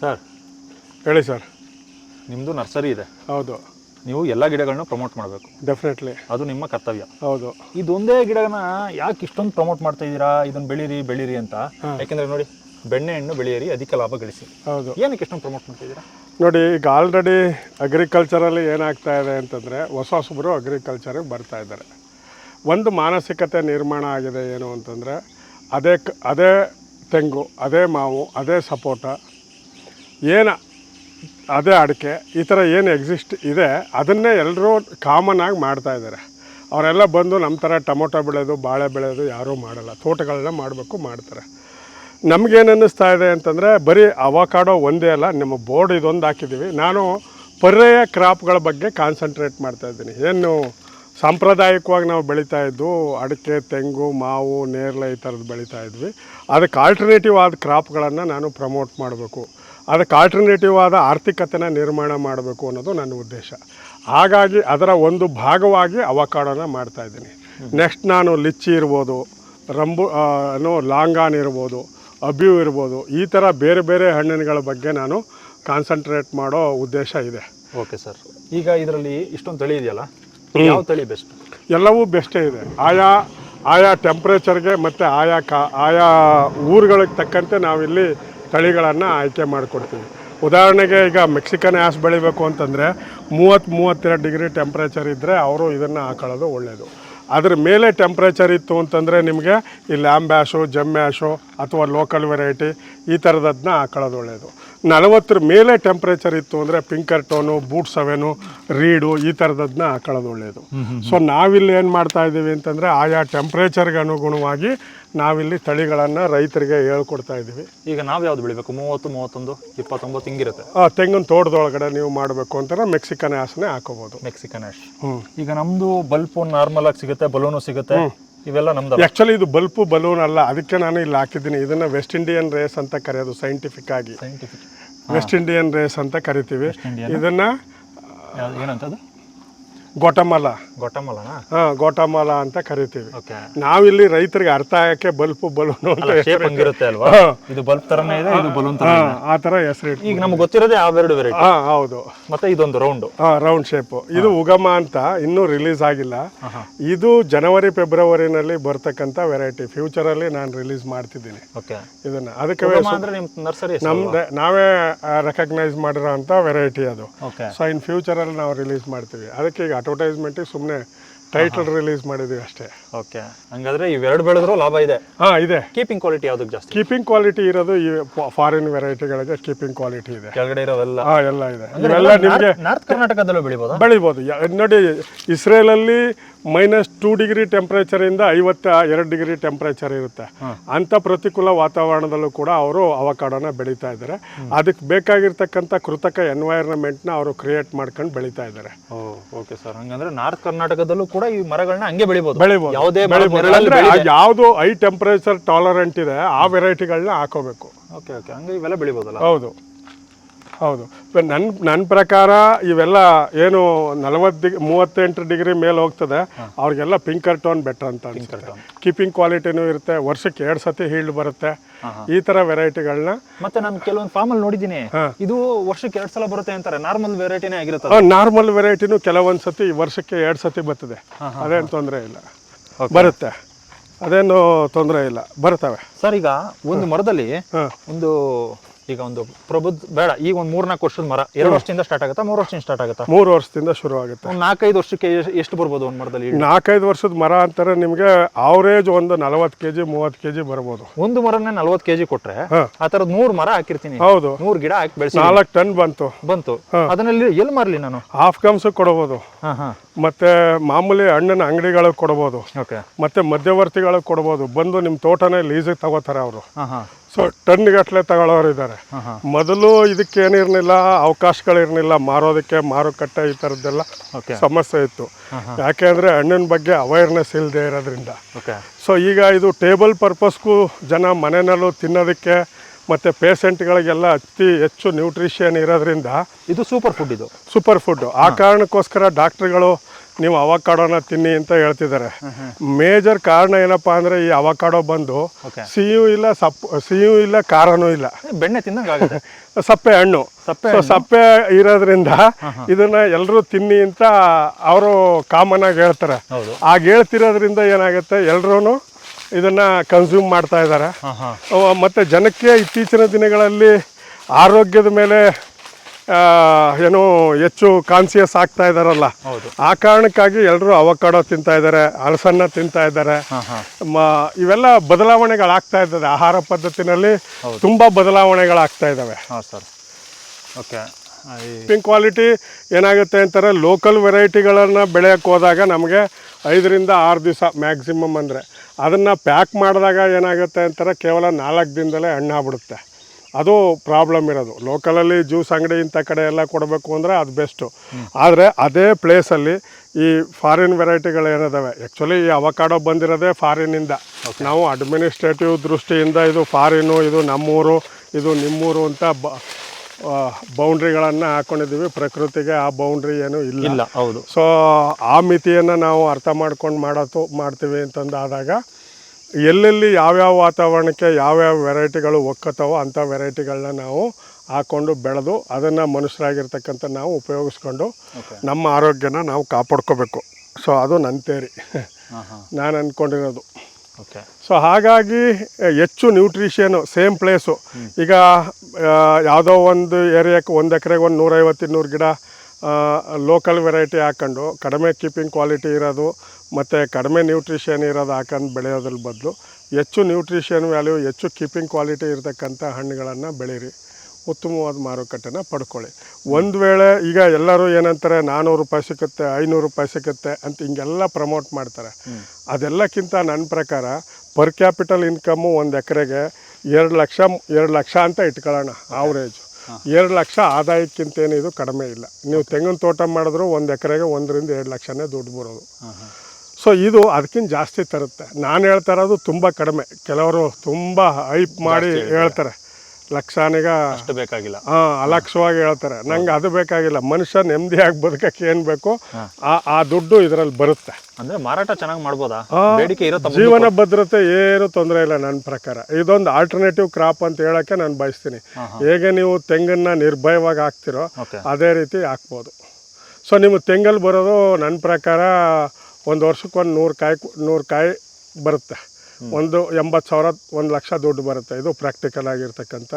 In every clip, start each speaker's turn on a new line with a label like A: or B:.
A: Sir.
B: ಹೇಳಿ sir.
A: ನಿಮ್ಮದು nursery ಇದೆ.
B: ಹೌದು.
A: ನೀವು ಎಲ್ಲ ಗಿಡಗಳನ್ನ ಪ್ರಮೋಟ್ ಮಾಡಬೇಕು.
B: ಡೆಫಿನೆಟ್ಲಿ
A: ಅದು ನಿಮ್ಮ ಕರ್ತವ್ಯ.
B: ಹೌದು.
A: ಇದೊಂದೇ ಗಿಡನ ಯಾಕೆ ಇಷ್ಟೊಂದು ಪ್ರಮೋಟ್ ಮಾಡ್ತಾ ಇದ್ದೀರಾ? ಇದನ್ನು ಬೆಳೀರಿ ಬೆಳೀರಿ ಅಂತ. ಯಾಕೆಂದರೆ ನೋಡಿ ಬೆಣ್ಣೆ ಹಣ್ಣು ಬೆಳೆಯಿರಿ ಅಧಿಕ ಲಾಭ ಗಳಿಸಿ.
B: ಹೌದು.
A: ಏನಕ್ಕೆ ಇಷ್ಟೊಂದು ಪ್ರಮೋಟ್ ಮಾಡ್ತಾ ಇದ್ದೀರಾ?
B: ನೋಡಿ ಈಗ ಆಲ್ರೆಡಿ ಅಗ್ರಿಕಲ್ಚರಲ್ಲಿ ಏನಾಗ್ತಾ ಇದೆ ಅಂತಂದರೆ ಹೊಸ ಹೊಸಬರು ಅಗ್ರಿಕಲ್ಚರಿಗೆ ಬರ್ತಾ ಇದ್ದಾರೆ. ಒಂದು ಮಾನಸಿಕತೆ ನಿರ್ಮಾಣ ಆಗಿದೆ ಏನು ಅಂತಂದರೆ ಅದೇ ಅದೇ ತೆಂಗು ಅದೇ ಮಾವು ಅದೇ ಸಪೋಟ ಏನು ಅದೇ ಅಡಿಕೆ, ಈ ಥರ ಏನು ಎಕ್ಸಿಸ್ಟ್ ಇದೆ, ಅದನ್ನೇ ಎಲ್ಲರೂ ಕಾಮನ್ ಆಗಿ ಮಾಡ್ತಾ ಇದ್ದಾರೆ ಅವರೆಲ್ಲ ಬಂದು ನಮ್ಮ ಥರ ಟೊಮೊಟೊ ಬೆಳೆಯೋದು ಬಾಳೆ ಬೆಳೆಯೋದು ಯಾರೂ ಮಾಡಲ್ಲ. ತೋಟಗಳನ್ನ ಮಾಡಬೇಕು ಮಾಡ್ತಾರೆ. ನಮಗೇನು ಅನ್ನಿಸ್ತಾ ಇದೆ ಅಂತಂದರೆ, ಬರೀ ಅವಕಾಡೋ ಒಂದೇ ಅಲ್ಲ, ನಿಮ್ಮ ಬೋರ್ಡ್ ಇದೊಂದು ಹಾಕಿದ್ದೀವಿ ನಾನು ಪರ್ಯಾಯ ಕ್ರಾಪ್ಗಳ ಬಗ್ಗೆ ಕಾನ್ಸಂಟ್ರೇಟ್ ಮಾಡ್ತಾ ಇದ್ದೀನಿ. ಏನು ಸಾಂಪ್ರದಾಯಿಕವಾಗಿ ನಾವು ಬೆಳೀತಾ ಇದ್ದು, ಅಡಿಕೆ, ತೆಂಗು, ಮಾವು, ನೇರಳೆ ಈ ಥರದ್ದು ಬೆಳೀತಾ ಇದ್ವಿ. ಅದಕ್ಕೆ ಆಲ್ಟರ್ನೇಟಿವ್ ಆದ ಕ್ರಾಪ್ಗಳನ್ನು ನಾನು ಪ್ರಮೋಟ್ ಮಾಡಬೇಕು. ಅದಕ್ಕೆ ಆಲ್ಟರ್ನೇಟಿವ್ ಆದ ಆರ್ಥಿಕತೆನ ನಿರ್ಮಾಣ ಮಾಡಬೇಕು ಅನ್ನೋದು ನನ್ನ ಉದ್ದೇಶ. ಹಾಗಾಗಿ ಅದರ ಒಂದು ಭಾಗವಾಗಿ ಅವಕಾಡನ ಮಾಡ್ತಾ ಇದ್ದೀನಿ. ನೆಕ್ಸ್ಟ್ ನಾನು ಲಿಚ್ಚಿ ಇರ್ಬೋದು ರಂಬು ಏನು ಲಾಂಗಾನ್ ಇರ್ಬೋದು ಅಬ್ಯೂ ಇರ್ಬೋದು ಈ ಥರ ಬೇರೆ ಬೇರೆ ಹಣ್ಣಿನಗಳ ಬಗ್ಗೆ ನಾನು ಕಾನ್ಸಂಟ್ರೇಟ್ ಮಾಡೋ ಉದ್ದೇಶ ಇದೆ.
A: Okay sir. ಈಗ ಇದರಲ್ಲಿ ಇಷ್ಟೊಂದು ತಳಿ ಇದೆಯಲ್ಲ? ಯಾವ ತಳಿ ಬೆಸ್ಟ್?
B: ಎಲ್ಲವೂ ಬೆಸ್ಟೇ ಇದೆ. ಆಯಾ ಆಯಾ ಟೆಂಪ್ರೇಚರ್ಗೆ ಮತ್ತು ಆಯಾ ಕಾ ಆಯಾ ಊರುಗಳಿಗೆ ತಕ್ಕಂತೆ ನಾವಿಲ್ಲಿ ತಳಿಗಳನ್ನು ಆಯ್ಕೆ ಮಾಡಿಕೊಡ್ತೀವಿ. ಉದಾಹರಣೆಗೆ ಈಗ ಮೆಕ್ಸಿಕನ್ ಆ್ಯಸ್ ಬೆಳಿಬೇಕು ಅಂತಂದರೆ ಮೂವತ್ತು ಮೂವತ್ತೆರಡು ಡಿಗ್ರಿ ಟೆಂಪ್ರೇಚರ್ ಇದ್ದರೆ ಅವರು ಇದನ್ನು ಹಾಕೊಳ್ಳೋದು ಒಳ್ಳೆಯದು ಅದ್ರ ಮೇಲೆ ಟೆಂಪ್ರೇಚರ್ ಇತ್ತು ಅಂತಂದರೆ ನಿಮಗೆ ಈ ಲ್ಯಾಂಬ್ ಆ್ಯಶು ಜಮ್ ಆ್ಯಶು ಅಥವಾ ಲೋಕಲ್ ವೆರೈಟಿ ಈ ಥರದದನ್ನ ಹಾಕೊಳ್ಳೋದು ಒಳ್ಳೆಯದು ನಲವತ್ತರ ಮೇಲೆ ಟೆಂಪ್ರೇಚರ್ ಇತ್ತು ಅಂದರೆ ಪಿಂಕರ್ ಟೋನು ಬೂಟ್ ಸೆವೆನು ರೀಡು ಈ ಥರದದನ್ನ ಹಾಕೊಳ್ಳೋದು ಒಳ್ಳೆಯದು ಸೊ ನಾವಿಲ್ಲಿ ಏನು ಮಾಡ್ತಾ ಇದ್ದೀವಿ ಅಂತಂದರೆ ಆಯಾ ಟೆಂಪ್ರೇಚರ್ಗೆ ಅನುಗುಣವಾಗಿ ನಾವಿಲ್ಲಿ ತಳಿಗಳನ್ನು ರೈತರಿಗೆ ಹೇಳ್ಕೊಡ್ತಾ ಇದ್ದೀವಿ.
A: ಈಗ ನಾವು ಯಾವ್ದು ಬೆಳಿಬೇಕು? ಮೂವತ್ತು ಮೂವತ್ತೊಂದು ಇಪ್ಪತ್ತೊಂಬತ್ತು ಹಿಂಗಿರುತ್ತೆ.
B: ಆ, ತೆಂಗಿನ ತೋಟದೊಳಗಡೆ ನೀವು ಮಾಡಬೇಕು ಅಂತಂದ್ರೆ ಮೆಕ್ಸಿಕನ್ ಆಸನೆ ಹಾಕೋಬಹುದು
A: ಮೆಕ್ಸಿಕನ್ ಆಶ್. ಈಗ ನಮ್ದು ಬಲ್ಪು ನಾರ್ಮಲ್ ಆಗಿ ಸಿಗುತ್ತೆ ಬಲೂನು ಸಿಗುತ್ತೆ. ಇವೆಲ್ಲ ನಮ್ದು
B: ಆಕ್ಚುಲಿ ಇದು ಬಲ್ಪು ಬಲೂನ್ ಅಲ್ಲ ಅದಕ್ಕೆ ನಾನು ಇಲ್ಲಿ ಹಾಕಿದ್ದೀನಿ. ಇದನ್ನ ವೆಸ್ಟ್ ಇಂಡಿಯನ್ ರೇಸ್ ಅಂತ ಕರೆಯೋದು ಸೈಂಟಿಫಿಕ್ ಆಗಿ.
A: ಸೈಂಟಿಫಿಕ್
B: ವೆಸ್ಟ್ ಇಂಡಿಯನ್ ರೇಸ್ ಅಂತ ಕರಿತೀವಿ. ಇದನ್ನ ಗೊಟಮಲ.
A: ಗೊಟಮಲ
B: ಹಾ ಗೊಟಮಲ ಅಂತ ಕರಿತೀವಿ.
A: ಓಕೆ.
B: ನಾವಿಲ್ಲಿ ರೈತರಿಗೆ ಅರ್ಥ ಆಗಕ್ಕೆ ಬಲ್ಪು ಬಲೂನ್ ಅಂತ
A: ಶೇಪ್ ಹಂಗಿರುತ್ತೆ ಅಲ್ವಾ? ಇದು ಬಲ್ಬ್ ತರನೇ ಇದೆ ಇದು ಬಲೂನ್ ತರ
B: ಹಾಂ ಆ ಥರ ಹೆಸರಿಟ್ಟು
A: ಈಗ ನಮ್ಗೆ ಗೊತ್ತಿರೋದೇ ವೆರೈಟಿ
B: ಹಾಂ ಹೌದು.
A: ಮತ್ತೆ ಇದೊಂದು ರೌಂಡ್
B: ಹಾ ರೌಂಡ್ ಶೇಪ್ ಇದು ಉಗಮ ಅಂತ ಇನ್ನೂ ರಿಲೀಸ್ ಆಗಿಲ್ಲ. ಇದು ಜನವರಿ ಫೆಬ್ರವರಿನಲ್ಲಿ ಬರ್ತಕ್ಕಂತ ವೆರೈಟಿ ಫ್ಯೂಚರ್ ಅಲ್ಲಿ ನಾನು ರಿಲೀಸ್ ಮಾಡ್ತಿದ್ದೀನಿ.
A: ಓಕೆ.
B: ಇದನ್ನು. ಅದಕ್ಕೆ
A: ನರ್ಸರಿ
B: ನಮ್ದೆ ನಾವೇ ರೆಕಗ್ನೈಸ್ ಮಾಡಿರೋ ವೆರೈಟಿ ಅದು. ಸೊ ಇನ್ ಫ್ಯೂಚರ್ ಅಲ್ಲಿ ನಾವು ರಿಲೀಸ್ ಮಾಡ್ತೀವಿ. ಅದಕ್ಕೆ ಈಗ ಅಡ್ವರ್ಟೈಸ್ಮೆಂಟಿಗೆ ಸುಮ್ಮನೆ ಟೈಟಲ್ ರಿಲೀಸ್ ಮಾಡಿದೀವಿ ಅಷ್ಟೇ.
A: ಓಕೆ ಹಂಗಾದ್ರೆ ಇವೆರಡು ಬೆಳೆದ್ರೂ ಲಾಭ ಇದೆ.
B: ಹಾ ಇದೆ.
A: ಕೀಪಿಂಗ್ ಕ್ವಾಲಿಟಿ ಯಾವ್ದಕ್ಕೆ ಜಾಸ್ತಿ?
B: ಕೀಪಿಂಗ್ ಕ್ವಾಲಿಟಿ ಇರೋದು ಈ ಫಾರಿನ್ ವೆರೈಟಿಗಳಿಗೆ ಕೀಪಿಂಗ್ ಕ್ವಾಲಿಟಿ ಇದೆ.
A: ಕೆಳಗಡೆ ಇರೋವೆಲ್ಲ
B: ಹಾ ಎಲ್ಲ ಇದೆ. ಇವೆಲ್ಲ ನಿಮಗೆ
A: ನಾರ್ತ್ ಕರ್ನಾಟಕದಲ್ಲೂ ಬೆಳಿಬೋದು?
B: ಬೆಳಿಬೋದು. ನೋಡಿ ಇಸ್ರೇಲಲ್ಲಿ ಮೈನಸ್ ಟೂ ಡಿಗ್ರಿ ಟೆಂಪ್ರೇಚರಿಂದ ಐವತ್ತ ಎರಡು ಡಿಗ್ರಿ ಟೆಂಪ್ರೇಚರ್ ಇರುತ್ತೆ. ಅಂತ ಪ್ರತಿಕೂಲ ವಾತಾವರಣದಲ್ಲೂ ಕೂಡ ಅವರು ಅವಕಾಡನ ಬೆಳೀತಾ ಇದ್ದಾರೆ. ಅದಕ್ಕೆ ಬೇಕಾಗಿರ್ತಕ್ಕಂಥ ಕೃತಕ ಎನ್ವೈರ್ನಮೆಂಟ್ನ ಅವರು ಕ್ರಿಯೇಟ್ ಮಾಡ್ಕೊಂಡು ಬೆಳೀತಾ ಇದ್ದಾರೆ.
A: ಓಕೆ ಸರ್ ಹಂಗಂದ್ರೆ ನಾರ್ತ್ ಕರ್ನಾಟಕದಲ್ಲೂ ಕೂಡ ಈ ಮರಗಳನ್ನ ಹಂಗೆ ಬೆಳಿಬಹುದು
B: ಬೆಳಿಬೋದು.
A: ಯಾವುದೇ
B: ಅಂದ್ರೆ ಯಾವುದು ಹೈ ಟೆಂಪರೇಚರ್ ಟಾಲರೆಂಟ್ ಇದೆ ಆ ವೆರೈಟಿಗಳನ್ನ ಹಾಕೋಬೇಕು.
A: ಓಕೆ ಓಕೆ ಹಂಗೆ ಇವೆಲ್ಲ ಬೆಳಿಬೋದಲ್ಲ?
B: ಹೌದು. ಹೌದು. ನನ್ನ ನನ್ನ ಪ್ರಕಾರ ಇವೆಲ್ಲ ಏನು ನಲವತ್ತು ಡಿಗ್ ಮೂವತ್ತೆಂಟು ಡಿಗ್ರಿ ಮೇಲೆ ಹೋಗ್ತದೆ ಅವ್ರಿಗೆಲ್ಲ ಪಿಂಕರ್ ಟೋನ್ ಬೆಟರ್ ಅಂತ ಅನ್ಸುತ್ತೆ. ಕೀಪಿಂಗ್ ಕ್ವಾಲಿಟಿನೂ ಇರುತ್ತೆ ವರ್ಷಕ್ಕೆ ಎರಡು ಸತಿ ಹೀಲ್ಡ್ ಬರುತ್ತೆ. ಈ ತರ ವೆರೈಟಿಗಳನ್ನ
A: ಮತ್ತೆ ನಾನು ಕೆಲವೊಂದು ಫಾರ್ಮ್ ಅಲ್ಲಿ ನೋಡಿದ್ದೀನಿ. ಇದು ವರ್ಷಕ್ಕೆ ಎರಡು ಸಲ ಬರುತ್ತೆ ಅಂತಾರೆ ನಾರ್ಮಲ್ ವೆರೈಟಿನೇ ಆಗಿರುತ್ತೆ
B: ನಾರ್ಮಲ್ ವೆರೈಟಿನೂ ಕೆಲವೊಂದು ಸತಿ ವರ್ಷಕ್ಕೆ ಎರಡು ಸತಿ ಬರ್ತದೆ. ಅದೇನು ತೊಂದರೆ ಇಲ್ಲ. ಬರುತ್ತೆ. ಅದೇನು ತೊಂದರೆ ಇಲ್ಲ. ಬರ್ತವೆ.
A: ಸರ್ ಈಗ ಒಂದು ಮರದಲ್ಲಿ ಒಂದು ಈಗ ಒಂದು ಪ್ರಬುದ್ಧ ಬೇಡ ಈಗ ಒಂದು ಮೂರ್ನಾಲ್ಕು ವರ್ಷದ ಮರ. ಎರಡು ವರ್ಷದಿಂದ ಸ್ಟಾರ್ಟ್ ಆಗುತ್ತಾ? ಮೂರು ವರ್ಷದಿಂದ ಸ್ಟಾರ್ಟ್ ಆಗುತ್ತಾ?
B: ಮೂರು ವರ್ಷದಿಂದ ಶುರು ಆಗುತ್ತೆ.
A: ಒಂದು ನಾಲ್ಕೈದು ವರ್ಷಕ್ಕೆ ಎಷ್ಟ್- ಬರ್ಬೋದು ಒಂದು ಮರದಲ್ಲಿ?
B: ನಾಲ್ಕೈದು ವರ್ಷದ ಮರ ಅಂತಾರೆ ನಿಮಗೆ ಆವರೇಜ್ ಒಂದು ನಲವತ್ತು ಕೆ ಜಿ ಮೂವತ್ತು ಕೆ ಜಿ ಬರ್ಬೋದು.
A: ಒಂದು ಮರನೇ ನಲ್ವತ್ತು ಕೆಜಿ ಕೊಟ್ರೆ ಆ ತರದ್ ನೂರ್ ಮರ ಹಾಕಿರ್ತೀನಿ.
B: ಹೌದು.
A: ನೂರ್ ಗಿಡ ಹಾಕಿ ಬೆಳೆಸಿ
B: ನಾಲ್ಕು ಟನ್ ಬಂತು.
A: ಬಂತು. ಅದನ್ನಲ್ಲಿ ಎಲ್ಲಿ ಮಾರ್ಲಿ ನಾನು?
B: ಹಾಫ್ ಕಮ್ಸ್
A: ಹಾ
B: ಮತ್ತು ಮಾಮೂಲಿ ಹಣ್ಣಿನ ಅಂಗಡಿಗಳಿಗೆ ಕೊಡ್ಬೋದು.
A: ಓಕೆ.
B: ಮತ್ತು ಮಧ್ಯವರ್ತಿಗಳಿಗೆ ಕೊಡ್ಬೋದು. ಬಂದು ನಿಮ್ಮ ತೋಟನೇ ಲೀಸಿಗೆ ತಗೋತಾರೆ ಅವರು.
A: ಹಾ ಹಾ.
B: ಸೊ ಟನ್ಗಟ್ಟಲೆ ತಗೊಳ್ಳೋರು ಇದ್ದಾರೆ ಮೊದಲು ಇದಕ್ಕೇನಿರಲಿಲ್ಲ ಅವಕಾಶಗಳಿರಲಿಲ್ಲ ಮಾರೋದಕ್ಕೆ ಮಾರುಕಟ್ಟೆ ಈ ಥರದ್ದೆಲ್ಲ
A: ಓಕೆ
B: ಸಮಸ್ಯೆ ಇತ್ತು. ಯಾಕೆಂದರೆ ಹಣ್ಣಿನ ಬಗ್ಗೆ ಅವೇರ್ನೆಸ್ ಇಲ್ಲದೆ ಇರೋದ್ರಿಂದ. ಸೊ ಈಗ ಇದು ಟೇಬಲ್ ಪರ್ಪಸ್ಗೂ ಜನ ಮನೆಯಲ್ಲೂ ತಿನ್ನೋದಕ್ಕೆ ಮತ್ತು ಪೇಷೆಂಟ್ಗಳಿಗೆಲ್ಲ ಅತಿ ಹೆಚ್ಚು ನ್ಯೂಟ್ರಿಷನ್ ಇರೋದ್ರಿಂದ
A: ಇದು ಸೂಪರ್ ಫುಡ್ ಇದು.
B: ಸೂಪರ್ ಫುಡ್ಡು ಆ ಕಾರಣಕ್ಕೋಸ್ಕರ ಡಾಕ್ಟ್ರುಗಳು ನೀವು ಅವಕಾಡೋನ ತಿನ್ನಿ ಅಂತ ಹೇಳ್ತಿದ್ದಾರೆ. ಮೇಜರ್ ಕಾರಣ ಏನಪ್ಪಾ ಅಂದ್ರೆ ಈ ಅವಕಾಡೋ ಬಂದು ಸಿಹಿಯೂ ಇಲ್ಲ ಸಪ್ಪು ಸಿಹಿಯೂ ಇಲ್ಲ ಖಾರನೂ ಇಲ್ಲ.
A: ಬೆಣ್ಣೆ ತಿನ್ನ
B: ಸಪ್ಪೆ ಹಣ್ಣು.
A: ಸಪ್ಪೆ
B: ಸಪ್ಪೆ ಇರೋದ್ರಿಂದ ಇದನ್ನ ಎಲ್ಲರೂ ತಿನ್ನಿ ಅಂತ ಅವರು ಕಾಮನ್ ಆಗಿ ಹೇಳ್ತಾರೆ. ಆಗ ಹೇಳ್ತಿರೋದ್ರಿಂದ ಏನಾಗುತ್ತೆ? ಎಲ್ಲರೂ ಇದನ್ನ ಕನ್ಸ್ಯೂಮ್ ಮಾಡ್ತಾ ಇದ್ದಾರೆ. ಮತ್ತೆ ಜನಕ್ಕೆ ಇತ್ತೀಚಿನ ದಿನಗಳಲ್ಲಿ ಆರೋಗ್ಯದ ಮೇಲೆ ಏನು ಹೆಚ್ಚು ಕಾನ್ಸಿಯಸ್ ಆಗ್ತಾ
A: ಇದಾರಲ್ಲ.
B: ಆ ಕಾರಣಕ್ಕಾಗಿ ಎಲ್ಲರೂ ಅವಕಾಡೋ ತಿಂತಾ ಇದ್ದಾರೆ ಹಲಸನ್ನ ತಿಂತಾ ಇದ್ದಾರೆ ಇವೆಲ್ಲ ಬದಲಾವಣೆಗಳಾಗ್ತಾ ಇದ್ದಾರೆ ಆಹಾರ ಪದ್ಧತಿನಲ್ಲಿ ತುಂಬಾ ಬದಲಾವಣೆಗಳಾಗ್ತಾ ಇದ್ದಾವೆ
A: ಓಕೆ.
B: ಪಿಂಕ್ ಕ್ವಾಲಿಟಿ ಏನಾಗುತ್ತೆ ಅಂತಾರೆ ಲೋಕಲ್ ವೆರೈಟಿಗಳನ್ನು ಬೆಳೆಯೋಕ್ಕೆ ಹೋದಾಗ ನಮಗೆ ಐದರಿಂದ ಆರು ದಿವಸ ಮ್ಯಾಕ್ಸಿಮಮ್ ಅಂದರೆ ಅದನ್ನು ಪ್ಯಾಕ್ ಮಾಡಿದಾಗ ಏನಾಗುತ್ತೆ ಅಂತಾರೆ ಕೇವಲ ನಾಲ್ಕು ದಿನದಲ್ಲೇ ಹಣ್ಣಾಗ್ಬಿಡುತ್ತೆ. ಅದು ಪ್ರಾಬ್ಲಮ್ ಇರೋದು. ಲೋಕಲಲ್ಲಿ ಜ್ಯೂಸ್ ಅಂಗಡಿ ಇಂಥ ಕಡೆ ಎಲ್ಲ ಕೊಡಬೇಕು ಅಂದರೆ ಅದು ಬೆಸ್ಟು ಆದರೆ ಅದೇ ಪ್ಲೇಸಲ್ಲಿ ಈ ಫಾರಿನ್ ವೆರೈಟಿಗಳು ಏನಿದಾವೆ? ಆ್ಯಕ್ಚುಲಿ ಈ ಅವಕಾಡೋ ಬಂದಿರೋದೇ ಫಾರಿನಿಂದ ನಾವು ಅಡ್ಮಿನಿಸ್ಟ್ರೇಟಿವ್ ದೃಷ್ಟಿಯಿಂದ ಇದು ಫಾರಿನು ಇದು ನಮ್ಮೂರು ಇದು ನಿಮ್ಮೂರು ಅಂತ ಬ ಬೌಂಡ್ರಿಗಳನ್ನು ಹಾಕೊಂಡಿದ್ದೀವಿ. ಪ್ರಕೃತಿಗೆ ಆ ಬೌಂಡ್ರಿ ಏನು ಇಲ್ಲ.
A: ಇಲ್ಲ ಹೌದು.
B: ಸೊ ಆ ಮಿತಿಯನ್ನು ನಾವು ಅರ್ಥ ಮಾಡ್ಕೊಂಡು ಮಾಡೋದು ಮಾಡ್ತೀವಿ ಅಂತಂದಾದಾಗ ಎಲ್ಲೆಲ್ಲಿ ಯಾವ್ಯಾವ ವಾತಾವರಣಕ್ಕೆ ಯಾವ್ಯಾವ ವೆರೈಟಿಗಳು ಒಕ್ಕತ್ತವೋ ಅಂಥ ವೆರೈಟಿಗಳನ್ನ ನಾವು ಹಾಕ್ಕೊಂಡು ಬೆಳೆದು ಅದನ್ನು ಮನುಷ್ಯರಾಗಿರ್ತಕ್ಕಂಥ ನಾವು ಉಪಯೋಗಿಸ್ಕೊಂಡು ನಮ್ಮ ಆರೋಗ್ಯನ ನಾವು ಕಾಪಾಡ್ಕೋಬೇಕು. ಸೊ ಅದು ನನ್ನ ತೇರಿ ನಾನು ಅಂದ್ಕೊಂಡಿರೋದು.
A: ಓಕೆ.
B: ಸೊ ಹಾಗಾಗಿ ಹೆಚ್ಚು ನ್ಯೂಟ್ರಿಷನು ಸೇಮ್ ಪ್ಲೇಸು. ಈಗ ಯಾವುದೋ ಒಂದು ಏರಿಯಾಕ್ಕೆ ಒಂದು ಎಕರೆಗೆ ಒಂದು ನೂರೈವತ್ತು ಇನ್ನೂರು ಗಿಡ ಲೋಕಲ್ ವೆರೈಟಿ ಹಾಕ್ಕೊಂಡು ಕಡಿಮೆ ಕೀಪಿಂಗ್ ಕ್ವಾಲಿಟಿ ಇರೋದು ಮತ್ತು ಕಡಿಮೆ ನ್ಯೂಟ್ರಿಷನ್ ಇರೋದು ಹಾಕೊಂಡು ಬೆಳೆಯೋದ್ರ ಬದಲು ಹೆಚ್ಚು ನ್ಯೂಟ್ರಿಷನ್ ವ್ಯಾಲ್ಯೂ ಹೆಚ್ಚು ಕೀಪಿಂಗ್ ಕ್ವಾಲಿಟಿ ಇರತಕ್ಕಂಥ ಹಣ್ಣುಗಳನ್ನು ಬೆಳೀರಿ. ಉತ್ತಮವಾದ ಮಾರುಕಟ್ಟೆನ ಪಡ್ಕೊಳ್ಳಿ. ಒಂದು ವೇಳೆ ಈಗ ಎಲ್ಲರೂ ಏನಂತಾರೆ ನಾನ್ನೂರು ರೂಪಾಯಿ ಸಿಗುತ್ತೆ ಐನೂರು ರೂಪಾಯಿ ಸಿಗುತ್ತೆ ಅಂತ ಹಿಂಗೆಲ್ಲ ಪ್ರಮೋಟ್ ಮಾಡ್ತಾರೆ. ಅದೆಲ್ಲಕ್ಕಿಂತ ನನ್ನ ಪ್ರಕಾರ ಪರ್ ಕ್ಯಾಪಿಟಲ್ ಇನ್ಕಮ್ಮು ಒಂದು ಎಕರೆಗೆ ಎರಡು ಲಕ್ಷ ಎರಡು ಲಕ್ಷ ಅಂತ ಇಟ್ಕೊಳ್ಳೋಣ ಆವ್ರೇಜು ಎರಡು ಲಕ್ಷ ಆದಾಯಕ್ಕಿಂತ ಇದು ಕಡಿಮೆ ಇಲ್ಲ. ನೀವು ತೆಂಗಿನ ತೋಟ ಮಾಡಿದ್ರು ಒಂದು ಎಕರೆಗೆ ಒಂದರಿಂದ ಎರಡು ಲಕ್ಷನೇ ದುಡ್ಡು ಬರೋದು. ಸೊ ಇದು ಅದಕ್ಕಿಂತ ಜಾಸ್ತಿ ತರುತ್ತೆ. ನಾನು ಹೇಳ್ತಾ ಇರೋದು ತುಂಬ ಕಡಿಮೆ. ಕೆಲವರು ತುಂಬ ಹೈಪ್ ಮಾಡಿ ಹೇಳ್ತಾರೆ. ಲಕ್ಷಾನಿಗ
A: ಅಷ್ಟು ಬೇಕಾಗಿಲ್ಲ.
B: ಹಾ ಅಲಕ್ಷವಾಗಿ ಹೇಳ್ತಾರೆ. ನಂಗೆ ಅದು ಬೇಕಾಗಿಲ್ಲ. ಮನುಷ್ಯ ನೆಮ್ಮದಿಯಾಗಿ ಬದುಕಕ್ಕೆ ಏನು ಬೇಕು ಆ ಆ ದುಡ್ಡು ಇದರಲ್ಲಿ ಬರುತ್ತೆ.
A: ಅಂದ್ರೆ ಮಾರಾಟ ಚೆನ್ನಾಗಿ ಮಾಡ್ಬೋದಾ? ಬೇಡಿಕೆ ಇರೋ
B: ಜೀವನ ಭದ್ರತೆ ಏನು ತೊಂದರೆ ಇಲ್ಲ ನನ್ನ ಪ್ರಕಾರ. ಇದೊಂದು ಆಲ್ಟರ್ನೇಟಿವ್ ಕ್ರಾಪ್ ಅಂತ ಹೇಳಕ್ಕೆ ನಾನು ಬಯಸ್ತೀನಿ. ಹೇಗೆ ನೀವು ತೆಂಗನ್ನ ನಿರ್ಭಯವಾಗಿ ಹಾಕ್ತಿರೋ ಅದೇ ರೀತಿ ಹಾಕ್ಬೋದು. ಸೊ ನಿಮ್ಮ ತೆಂಗಲ್ಲಿ ಬರೋದು ನನ್ನ ಪ್ರಕಾರ ಒಂದು ವರ್ಷಕ್ಕೊಂದು ನೂರು ಕಾಯಿ ನೂರು ಕಾಯಿ ಬರುತ್ತೆ. ಒಂದು ಎಂಬತ್ತು ಸಾವಿರ ಒಂದು ಲಕ್ಷ ದುಡ್ಡು ಬರುತ್ತೆ. ಇದು ಪ್ರಾಕ್ಟಿಕಲ್ ಆಗಿರ್ತಕ್ಕಂಥ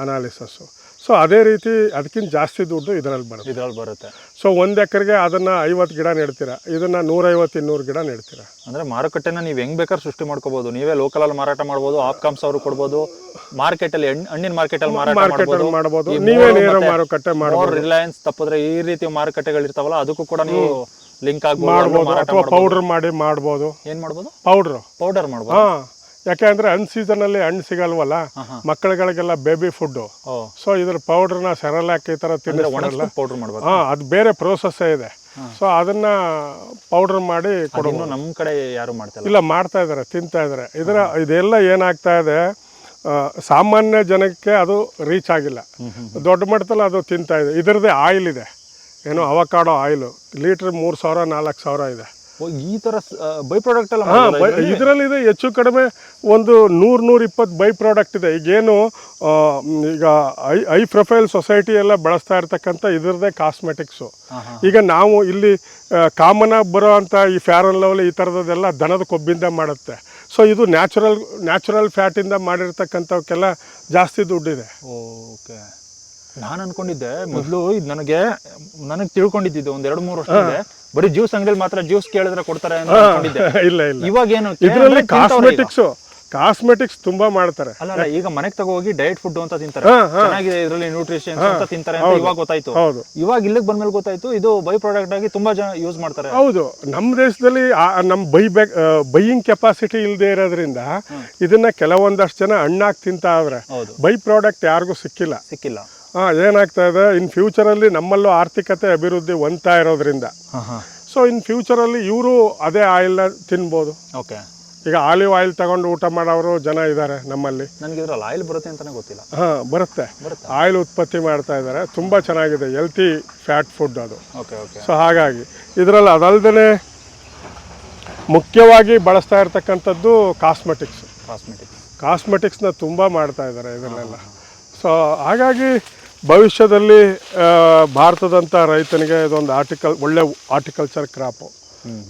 B: ಅನಾಲಿಸಸ್ಸು ಸೊ ಅದೇ ರೀತಿ ಅದಕ್ಕಿಂತ ಜಾಸ್ತಿ ದುಡ್ಡು ಇದರಲ್ಲಿ ಬರುತ್ತೆ.
A: ಇದರಲ್ಲಿ ಬರುತ್ತೆ.
B: ಸೊ ಒಂದು ಎಕರೆಗೆ ಅದನ್ನು ಐವತ್ತು ಗಿಡ ನೆಡ್ತೀರಾ? ಇದನ್ನು ನೂರೈವತ್ತು ಇನ್ನೂರು ಗಿಡ ನೆಡ್ತೀರಾ?
A: ಅಂದ್ರೆ ಮಾರುಕಟ್ಟೆನ ನೀವು ಹೆಂಗೆ ಬೇಕಾದ್ರೆ ಸೃಷ್ಟಿ ಮಾಡ್ಕೋಬೋದು. ನೀವೇ ಲೋಕಲಲ್ಲಿ ಮಾರಾಟ ಮಾಡ್ಬೋದು ಆಪ್ಕಾಮ್ಸ್ ಅವರು ಕೊಡ್ಬೋದು ಮಾರ್ಕೆಟಲ್ಲಿ ಹಣ್ಣ್- ಹಣ್ಣಿನ ಮಾರ್ಕೆಟ್ ಅಲ್ಲಿ ಮಾರಾಟ
B: ಮಾರ್ಕೆಟಲ್ಲಿ
A: ಮಾಡ್ಬೋದು.
B: ನೀವೇ ನೇರ ಮಾರುಕಟ್ಟೆ ಮಾಡ್ಬೋದು.
A: ರಿಲಯನ್ಸ್ ತಪ್ಪಿದ್ರೆ ಈ ರೀತಿ ಮಾರುಕಟ್ಟೆಗಳು ಇರ್ತಾವಲ್ಲ ಅದಕ್ಕೂ ಕೂಡ ನೀವು ಲಿಂಕ್
B: ಮಾಡ್ಬೋದು ಅಥವಾ ಪೌಡರ್ ಮಾಡಿ ಮಾಡ್ಬೋದು.
A: ಏನ್ ಮಾಡ್ಬೋದು?
B: ಪೌಡ್ರು
A: ಪೌಡರ್ ಮಾಡ್ಬೋದು.
B: ಹಾಂ ಯಾಕೆಂದ್ರೆ ಸೀಸನ್ ಅಲ್ಲಿ ಹಣ್ಣು ಸಿಗಲ್ವಲ್ಲ ಮಕ್ಕಳುಗಳಿಗೆಲ್ಲ ಬೇಬಿ
A: ಫುಡ್
B: ಸೊ ಇದ್ರ ಪೌಡ್ರನ್ನ ಸೆರಲಾಕ್ ಈ
A: ತರ
B: ತಿನ್ನಿಸ್ತಾರಲ್ಲ. ಹಾ ಅದು ಬೇರೆ ಪ್ರೋಸೆಸ್ ಇದೆ. ಸೊ ಅದನ್ನ ಪೌಡರ್ ಮಾಡಿ ಕೊಡೋದು
A: ನಮ್ಮ ನಮ್ ಕಡೆ ಯಾರು ಮಾಡ್ತಾರೆ
B: ಇಲ್ಲ. ಮಾಡ್ತಾ ಇದ್ದಾರೆ ತಿಂತಾ ಇದ್ದಾರೆ ಇದರ ಇದೆಲ್ಲ ಏನಾಗ್ತಾ ಇದೆ ಸಾಮಾನ್ಯ ಜನಕ್ಕೆ ಅದು ರೀಚ್ ಆಗಿಲ್ಲ. ದೊಡ್ಡ ಮಟ್ಟದಲ್ಲಿ ಅದು ತಿಂತಾ ಇದೆ. ಇದರದೇ ಆಯಿಲ್ ಇದೆ. ಏನು ಅವಕಾಡೋ ಆಯಿಲು. ಲೀಟ್ರ್ ಮೂರು ಸಾವಿರ ನಾಲ್ಕು ಸಾವಿರ ಇದೆ.
A: ಈ ಥರ ಬೈ ಪ್ರಾಡಕ್ಟ್ ಅಲ್ಲ
B: ಹಾಂ
A: ಇದರಲ್ಲಿ?
B: ಇದೆ ಹೆಚ್ಚು ಕಡಿಮೆ ಒಂದು ನೂರು ನೂರ ಇಪ್ಪತ್ತು ಬೈ ಪ್ರಾಡಕ್ಟ್ ಇದೆ ಈಗೇನು ಈಗ ಐ ಐ ಪ್ರೊಫೈಲ್ ಸೊಸೈಟಿ ಎಲ್ಲ ಬಳಸ್ತಾ ಇರ್ತಕ್ಕಂಥ ಇದರದೇ ಕಾಸ್ಮೆಟಿಕ್ಸು. ಈಗ ನಾವು ಇಲ್ಲಿ ಕಾಮನ್ ಆಗಿ ಬರೋ ಅಂಥ ಈ ಫ್ಯಾರನ್ ಲವ್ಲಿ ಈ ಥರದ್ದೆಲ್ಲ ದನದ ಕೊಬ್ಬಿಂದ ಮಾಡುತ್ತೆ. ಸೊ ಇದು ನ್ಯಾಚುರಲ್ ನ್ಯಾಚುರಲ್ ಫ್ಯಾಟಿಂದ ಮಾಡಿರ್ತಕ್ಕಂಥವಕ್ಕೆಲ್ಲ ಜಾಸ್ತಿ ದುಡ್ಡಿದೆ.
A: ಓಕೆ. ನಾನು ಅನ್ಕೊಂಡಿದ್ದೆ ಮೊದಲು ಇದು ನನಗೆ ನನಗೆ ತಿಳ್ಕೊಂಡಿದ್ದು ಒಂದ್ ಎರಡು ಮೂರು ವರ್ಷ ಬರೀ ಜ್ಯೂಸ್ ಅಂಗಡಿಯಲ್ಲಿ ಮಾತ್ರ ಜ್ಯೂಸ್ ಕೇಳಿದ್ರೆ ಕೊಡ್ತಾರೆ ಅಂತ ಅನ್ಕೊಂಡಿದ್ದೆ.
B: ಇಲ್ಲ ಇಲ್ಲ.
A: ಇವಾಗ ಏನು
B: ಇದರಲ್ಲಿ ಕಾಸ್ಮೆಟಿಕ್ಸ್ ಕಾಸ್ಮೆಟಿಕ್ಸ್ ತುಂಬಾ ಮಾಡ್ತಾರೆ.
A: ಅಲ್ಲ ಈಗ ಮನೆಗೆ ತಗೋಗಿ ಡಯಟ್ ಫುಡ್ ಅಂತ ತಿಂತಾರೆ. ಚೆನ್ನಾಗಿದೆ ಇದರಲ್ಲಿ ನ್ಯೂಟ್ರಿಷನ್ ಅಂತ ತಿಂತಾರೆ ಅಂತ ಇವಾಗ ಗೊತ್ತಾಯ್ತು.
B: ಹೌದು.
A: ಇವಾಗ ಇಲ್ಲಿಗೆ ಬಂದ್ಮೇಲೆ ಗೊತ್ತಾಯ್ತು ಇದು ಬೈ ಪ್ರಾಡಕ್ಟ್ ಆಗಿ ತುಂಬಾ ಜನ ಯೂಸ್ ಮಾಡ್ತಾರೆ.
B: ಹೌದು ನಮ್ಮ ದೇಶದಲ್ಲಿ ಆ- ಬೈ ಬ್ಯಾಕ್ ಬೈಯಿಂಗ್ ಕೆಪಾಸಿಟಿ ಇಲ್ಲದೆ ಇರೋದ್ರಿಂದ ಇದನ್ನ ಕೆಲವೊಂದಷ್ಟು ಜನ ಹಣ್ಣಾಗಿ ತಿಂತಾವ್ರೆ.
A: ಹೌದು.
B: ಬೈ ಪ್ರಾಡಕ್ಟ್ ಯಾರಿಗೂ ಸಿಕ್ಕಿಲ್ಲ.
A: ಸಿಕ್ಕಿಲ್ಲ.
B: ಏನಾಗ್ತಾ ಇದೆ? ಇನ್ ಫ್ಯೂಚರಲ್ಲಿ ನಮ್ಮಲ್ಲೂ ಆರ್ಥಿಕತೆ ಅಭಿವೃದ್ಧಿ ಹೊಂದ್ತಾ ಇರೋದ್ರಿಂದ. ಸೊ ಇನ್ ಫ್ಯೂಚರಲ್ಲಿ ಇವರು ಅದೇ ಆಯಿಲ್ನ ತಿನ್ಬೋದು.
A: ಓಕೆ
B: ಈಗ ಆಲಿವ್ ಆಯಿಲ್ ತಗೊಂಡು ಊಟ ಮಾಡೋರು ಜನ ಇದ್ದಾರೆ ನಮ್ಮಲ್ಲಿ.
A: ನನಗೆ ಇದ್ರಲ್ಲಿ ಆಯಿಲ್ ಬರುತ್ತೆ ಅಂತಾನೆ ಗೊತ್ತಿಲ್ಲ.
B: ಹಾಂ ಬರುತ್ತೆ.
A: ಬರುತ್ತಾ.
B: ಆಯಿಲ್ ಉತ್ಪತ್ತಿ ಮಾಡ್ತಾ ಇದ್ದಾರೆ. ತುಂಬ ಚೆನ್ನಾಗಿದೆ. ಹೆಲ್ತಿ ಫ್ಯಾಟ್ ಫುಡ್ ಅದು.
A: ಓಕೆ ಓಕೆ
B: ಸೊ ಹಾಗಾಗಿ ಇದರಲ್ಲಿ ಅದಲ್ದೇ ಮುಖ್ಯವಾಗಿ ಬಳಸ್ತಾ ಇರ್ತಕ್ಕಂಥದ್ದು ಕಾಸ್ಮೆಟಿಕ್ಸ್
A: ಕಾಸ್ಮೆಟಿಕ್ಸ್
B: ಕಾಸ್ಮೆಟಿಕ್ಸ್ನ ತುಂಬ ಮಾಡ್ತಾ ಇದ್ದಾರೆ ಇದರಲ್ಲೆಲ್ಲ ಸೊ ಹಾಗಾಗಿ ಭವಿಷ್ಯದಲ್ಲಿ ಭಾರತದಂಥ ರೈತನಿಗೆ ಇದೊಂದು ಆರ್ಟಿಕಲ್ ಒಳ್ಳೆ ಆರ್ಟಿಕಲ್ಚರ್ ಕ್ರಾಪು.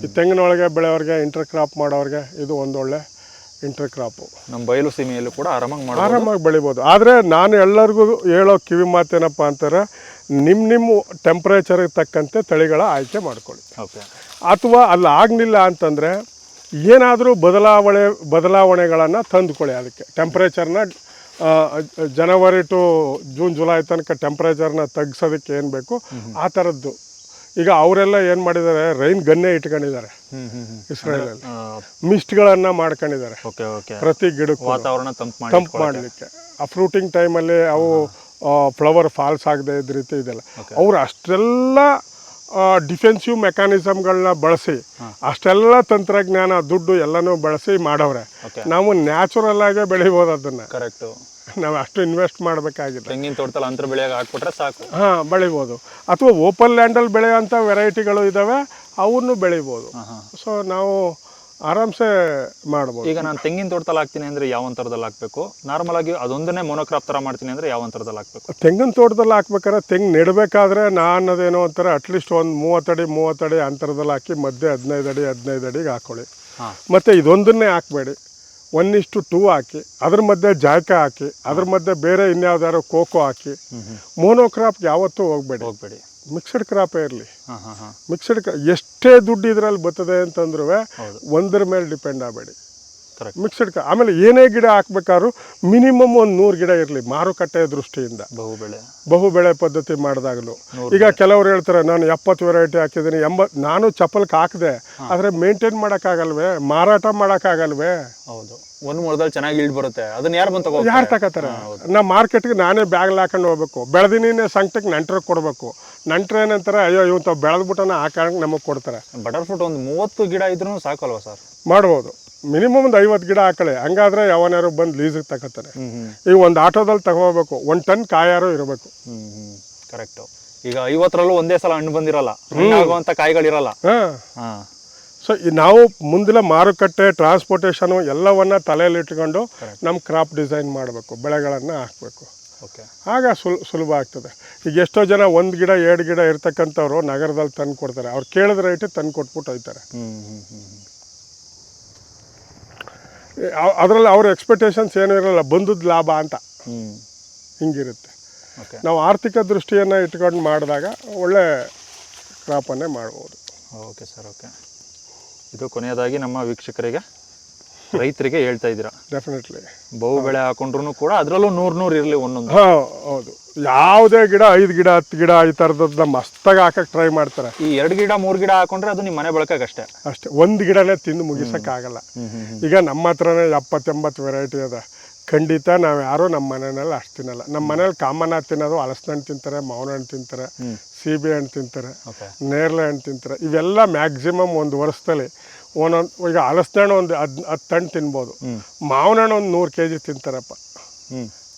B: ಈ ತೆಂಗಿನೊಳಗೆ ಬೆಳೆಯೋರಿಗೆ ಇಂಟರ್ ಕ್ರಾಪ್ ಮಾಡೋರಿಗೆ ಇದು ಒಂದೊಳ್ಳೆ ಇಂಟರ್ ಕ್ರಾಪು.
A: ನಮ್ಮ ಬಯಲು ಸೀಮೆಯಲ್ಲೂ ಕೂಡ ಆರಾಮಾಗಿ ಮಾಡಿ
B: ಆರಾಮಾಗಿ ಬೆಳಿಬೋದು. ಆದರೆ ನಾನು ಎಲ್ಲರಿಗೂ ಹೇಳೋ ಕಿವಿ ಮಾತೇನಪ್ಪ ಅಂತಾರೆ ನಿಮ್ಮ ನಿಮ್ಮ ಟೆಂಪ್ರೇಚರ್ಗೆ ತಕ್ಕಂತೆ ತಳಿಗಳ ಆಯ್ಕೆ ಮಾಡ್ಕೊಳ್ಳಿ.
A: ಓಕೆ.
B: ಅಥವಾ ಅಲ್ಲಿ ಆಗಲಿಲ್ಲ ಅಂತಂದರೆ ಏನಾದರೂ ಬದಲಾವಣೆ ಬದಲಾವಣೆಗಳನ್ನು ತಂದುಕೊಳ್ಳಿ ಅದಕ್ಕೆ. ಟೆಂಪ್ರೇಚರ್ನ ಜನವರಿ ಟು ಜೂನ್ ಜುಲೈ ತನಕ ಟೆಂಪ್ರೇಚರ್ನ ತಗ್ಸೋದಕ್ಕೆ ಏನು ಬೇಕು ಆ ಥರದ್ದು ಈಗ ಅವರೆಲ್ಲ ಏನು ಮಾಡಿದ್ದಾರೆ ರೈನ್ ಗನ್ನೇ ಇಟ್ಕೊಂಡಿದ್ದಾರೆ ಇಸ್ರೇಲಲ್ಲಿ. ಮಿಸ್ಟ್ಗಳನ್ನು ಮಾಡ್ಕೊಂಡಿದ್ದಾರೆ. ಪ್ರತಿ ಗಿಡಕ್ಕೂ.
A: ವಾತಾವರಣ ತಂಪು
B: ಮಾಡಲಿಕ್ಕೆ. ಆ ಫ್ರೂಟಿಂಗ್ ಟೈಮಲ್ಲಿ ಅವು ಫ್ಲವರ್ ಫಾಲ್ಸ್ ಆಗದೆ ಇದ್ದ ರೀತಿ ಇದೆಲ್ಲ. ಅವ್ರು ಅಷ್ಟೆಲ್ಲ ಡಿಫೆನ್ಸಿವ್ ಮೆಕ್ಯಾನಿಸಮ್ಗಳನ್ನ ಬಳಸಿ ಅಷ್ಟೆಲ್ಲ ತಂತ್ರಜ್ಞಾನ ದುಡ್ಡು ಎಲ್ಲನೂ ಬಳಸಿ ಮಾಡವ್ರೆ. ನಾವು ನ್ಯಾಚುರಲ್ ಆಗೇ ಬೆಳಿಬೋದು ಅದನ್ನ.
A: ಕರೆಕ್ಟು
B: ನಾವು ಅಷ್ಟು ಇನ್ವೆಸ್ಟ್ ಮಾಡಬೇಕಾಗಿಲ್ಲ
A: ತೆಂಗಿನ ತೋಟದಲ್ಲಿ ಅಂತರ ಬೆಳೆಯಾಗ ಹಾಕ್ಬಿಟ್ರೆ ಸಾಕು.
B: ಹಾಂ ಬೆಳಿಬೋದು. ಅಥವಾ ಓಪನ್ ಲ್ಯಾಂಡಲ್ಲಿ ಬೆಳೆಯೋಂಥ ವೆರೈಟಿಗಳು ಇದ್ದಾವೆ ಅವನ್ನು ಬೆಳಿಬೋದು. ಸೊ ನಾವು ಆರಾಮ್ಸೆ ಮಾಡ್ಬೋದು.
A: ಈಗ ನಾನು ತೆಂಗಿನ ತೋಟದಲ್ಲಿ ಹಾಕ್ತೀನಿ ಅಂದ್ರೆ ಯಾವ ಅಂತರದಲ್ಲಿ ಹಾಕ್ಬೇಕು? ನಾರ್ಮಲ್ ಆಗಿ ಅದೊಂದನ್ನೇ ಮೊನೋಕ್ರಾಪ್ ತರ ಮಾಡ್ತೀನಿ ಅಂದ್ರೆ ಯಾವ ಅಂತರದಲ್ಲಿ ಹಾಕ್ಬೇಕು?
B: ತೆಂಗಿನ ತೋಟದಲ್ಲಿ ಹಾಕ್ಬೇಕಾದ್ರೆ ತೆಂಗು ನೆಡಬೇಕಾದ್ರೆ ನಾನು ಅದೇನೋ ಒಂಥರ ಅಟ್ಲೀಸ್ಟ್ ಒಂದು ಮೂವತ್ತಡಿ ಮೂವತ್ತಡಿ ಅಂತರದಲ್ಲಿ ಹಾಕಿ ಮಧ್ಯೆ ಹದಿನೈದು ಅಡಿ ಹದಿನೈದು ಅಡಿಗೆ ಹಾಕೊಳ್ಳಿ.
A: ಮತ್ತೆ
B: ಮತ್ತು ಇದೊಂದನ್ನೇ ಹಾಕಬೇಡಿ. ಒನ್ ಇಷ್ಟು ಟೂ ಹಾಕಿ ಅದ್ರ ಮಧ್ಯೆ ಜಾಯ್ಕ ಹಾಕಿ ಅದ್ರ ಮಧ್ಯೆ ಬೇರೆ ಇನ್ಯಾವ್ದಾದ್ರು ಕೋಕೋ ಹಾಕಿ ಮೋನೋಕ್ರಾಪ್ ಯಾವತ್ತೂ ಹೋಗಬೇಡಿ.
A: ಹೋಗ್ಬೇಡಿ.
B: ಮಿಕ್ಸ್ಡ್ ಕ್ರಾಪೇ ಇರಲಿ. ಮಿಕ್ಸಡ್ ಎಷ್ಟೇ ದುಡ್ಡು ಇದರಲ್ಲಿ ಬರ್ತದೆ ಅಂತಂದ್ರೂ ಒಂದ್ರ ಮೇಲೆ ಡಿಪೆಂಡ್ ಆಗಬೇಡಿ. ಮಿಕ್ಸ್ಡ್ ಆಮೇಲೆ ಏನೇ ಗಿಡ ಹಾಕ್ಬೇಕಾದ್ರೂ ಮಿನಿಮಮ್ ಒಂದು ನೂರು ಗಿಡ ಇರಲಿ ಮಾರುಕಟ್ಟೆ ದೃಷ್ಟಿಯಿಂದ.
A: ಬಹು ಬೆಳೆ
B: ಪದ್ಧತಿ ಮಾಡಿದಾಗಲೂ. ಈಗ ಕೆಲವರು ಹೇಳ್ತಾರೆ ನಾನು ಎಪ್ಪತ್ತು ವೆರೈಟಿ ಹಾಕಿದ್ದೀನಿ ಎಂಬ ನಾನು ಚಪ್ಪಲ್ಗೆ ಹಾಕಿದೆ. ಆದರೆ ಮೇಂಟೈನ್ ಮಾಡೋಕ್ಕಾಗಲ್ವೇ? ಮಾರಾಟ ಮಾಡೋಕ್ಕಾಗಲ್ವೇ?
A: ಹೌದು. ಒಂದು ಮೊಳದಲ್ಲಿ ಚೆನ್ನಾಗಿ ಇಳ್ದು ಬರುತ್ತೆ. ಅದನ್ನ ಯಾರು ಬಂದು
B: ಯಾರು ತಗೋತಾರೆ? ನಾ ಮಾರ್ಕೆಟ್ಗೆ ನಾನೇ ಬ್ಯಾಗ್ಲ್ ಹಾಕೊಂಡು ಹೋಗ್ಬೇಕು. ಬೆಳೆದಿನೇ ಸಂಕಟಕ್ಕೆ ನಂಟ್ರಿಗೆ ಕೊಡಬೇಕು. ನಂಟ್ರ ಏನಂತಾರೆ ಅಯ್ಯೋ ಇವ್ ತಾವು ಬೆಳೆದ್ಬಿಟ್ಟನ ಆ ಕಾರಣಕ್ಕೆ ನಮಗೆ ಕೊಡ್ತಾರೆ.
A: ಬಟರ್ ಫ್ರೂಟ್ ಒಂದು ಮೂವತ್ತು ಗಿಡ ಇದ್ರೂ ಸಾಕಲ್ವಾ ಸರ್?
B: ಮಾಡ್ಬೋದು. ಮಿನಿಮಮ್ ಒಂದು ಐವತ್ತು ಗಿಡ ಹಾಕಳೆ ಹಂಗಾದ್ರೆ ಯಾವನಾರು ಬಂದು ಲೀಸ್ ತಗೋತಾರೆ. ಈಗ ಒಂದು ಆಟೋದಲ್ಲಿ ತಗೋಬೇಕು. ಒಂದು ಟನ್ ಕಾಯಾರು ಇರಬೇಕು.
A: ಕರೆಕ್ಟ್ ಈಗ ಐವತ್ತರಲ್ಲೂ ಒಂದೇ ಸಲ ಹಣ್ಣು ಬಂದಿರಲ್ಲ. ಹಣ್ಣಾಗುವಂತ ಕಾಯಿಗಳಿರಲ್ಲ.
B: ಸೊ ನಾವು ಮುಂದಿನ ಮಾರುಕಟ್ಟೆ ಟ್ರಾನ್ಸ್ಪೋರ್ಟೇಷನು ಎಲ್ಲವನ್ನ ತಲೆಯಲ್ಲಿ ಇಟ್ಕೊಂಡು ನಮ್ಮ ಕ್ರಾಪ್ ಡಿಸೈನ್ ಮಾಡಬೇಕು. ಬೆಳೆಗಳನ್ನು ಹಾಕಬೇಕು.
A: ಓಕೆ
B: ಆಗ ಸುಲ್ ಸುಲಭ ಆಗ್ತದೆ. ಈಗ ಎಷ್ಟೋ ಜನ ಒಂದು ಗಿಡ ಎರಡು ಗಿಡ ಇರ್ತಕ್ಕಂಥವ್ರು ನಗರದಲ್ಲಿ ತಂದು ಕೊಡ್ತಾರೆ ಅವ್ರು ಕೇಳಿದ ಇಟ್ಟು ತಂದು ಕೊಟ್ಬಿಟ್ಟು ಹೋಯ್ತಾರೆ ಅದರಲ್ಲಿ ಅವ್ರ ಎಕ್ಸ್ಪೆಕ್ಟೇಷನ್ಸ್ ಏನೂ ಇರಲ್ಲ ಬಂದದ್ದು ಲಾಭ ಅಂತ. ಹಿಂಗಿರುತ್ತೆ.
A: ಓಕೆ
B: ನಾವು ಆರ್ಥಿಕ ದೃಷ್ಟಿಯನ್ನು ಇಟ್ಕೊಂಡು ಮಾಡಿದಾಗ ಒಳ್ಳೆ ಕ್ರಾಪನ್ನೇ ಮಾಡ್ಬೋದು.
A: ಓಕೆ ಸರ್ ಓಕೆ ಇದು ಕೊನೆಯದಾಗಿ ನಮ್ಮ ವೀಕ್ಷಕರಿಗೆ ರೈತರಿಗೆ ಹೇಳ್ತಾ ಇದ್ದೀರಾ?
B: ಡೆಫಿನೆಟ್ಲಿ
A: ಬಹು ಬೆಳೆ ಹಾಕೊಂಡ್ರು ಕೂಡ ಅದರಲ್ಲೂ ನೂರ್ ನೂರ್ ಇರಲಿ ಒಂದೊಂದು.
B: ಹಾಂ ಹೌದು. ಯಾವುದೇ ಗಿಡ ಐದು ಗಿಡ ಹತ್ತು ಗಿಡ ಈ ಥರದನ್ನ ಮಸ್ತಾಗಿ ಹಾಕಕ್ಕೆ ಟ್ರೈ ಮಾಡ್ತಾರೆ.
A: ಈ ಎರಡು ಗಿಡ ಮೂರು ಗಿಡ ಹಾಕೊಂಡ್ರೆ ಅದು ನಿಮ್ಮ ಮನೆ ಬಳಕಕ್ಕಷ್ಟೇ
B: ಅಷ್ಟೇ. ಒಂದು ಗಿಡನೇ ತಿಂದು ಮುಗಿಸೋಕ್ಕಾಗಲ್ಲ ಈಗ ನಮ್ಮ ಹತ್ರನೇ ಎಪ್ಪತ್ತೆಂಬತ್ತು ವೆರೈಟಿ ಅದ. ಖಂಡಿತ ನಾವು ಯಾರೂ ನಮ್ಮ ಮನೆಯಲ್ಲಿ ಅಷ್ಟು ತಿನ್ನಲ್ಲ. ನಮ್ಮ ಮನೇಲಿ ಕಾಮನ್ ಆಗಿ ತಿನ್ನೋದು ಹಲಸಿನ ಹಣ್ಣು ತಿಂತಾರೆ ಮಾವಿನ ಹಣ್ಣು ತಿಂತಾರೆ ಸೀಬೆ ಹಣ್ಣು ತಿಂತಾರೆ ನೇರಳೆ ಹಣ್ಣು ತಿಂತಾರೆ. ಇವೆಲ್ಲ ಮ್ಯಾಕ್ಸಿಮಮ್ ಒಂದು ವರ್ಷದಲ್ಲಿ ಒಂದೊಂದು ಈಗ ಹಲಸಿನ ಹಣ್ಣು ಒಂದು ಹದ್ ಹತ್ತು ಹಣ್ಣು ತಿನ್ಬೋದು. ಮಾವಿನ ಹಣ್ಣು ಒಂದು ನೂರು ಕೆ ಜಿ ತಿಂತಾರಪ್ಪ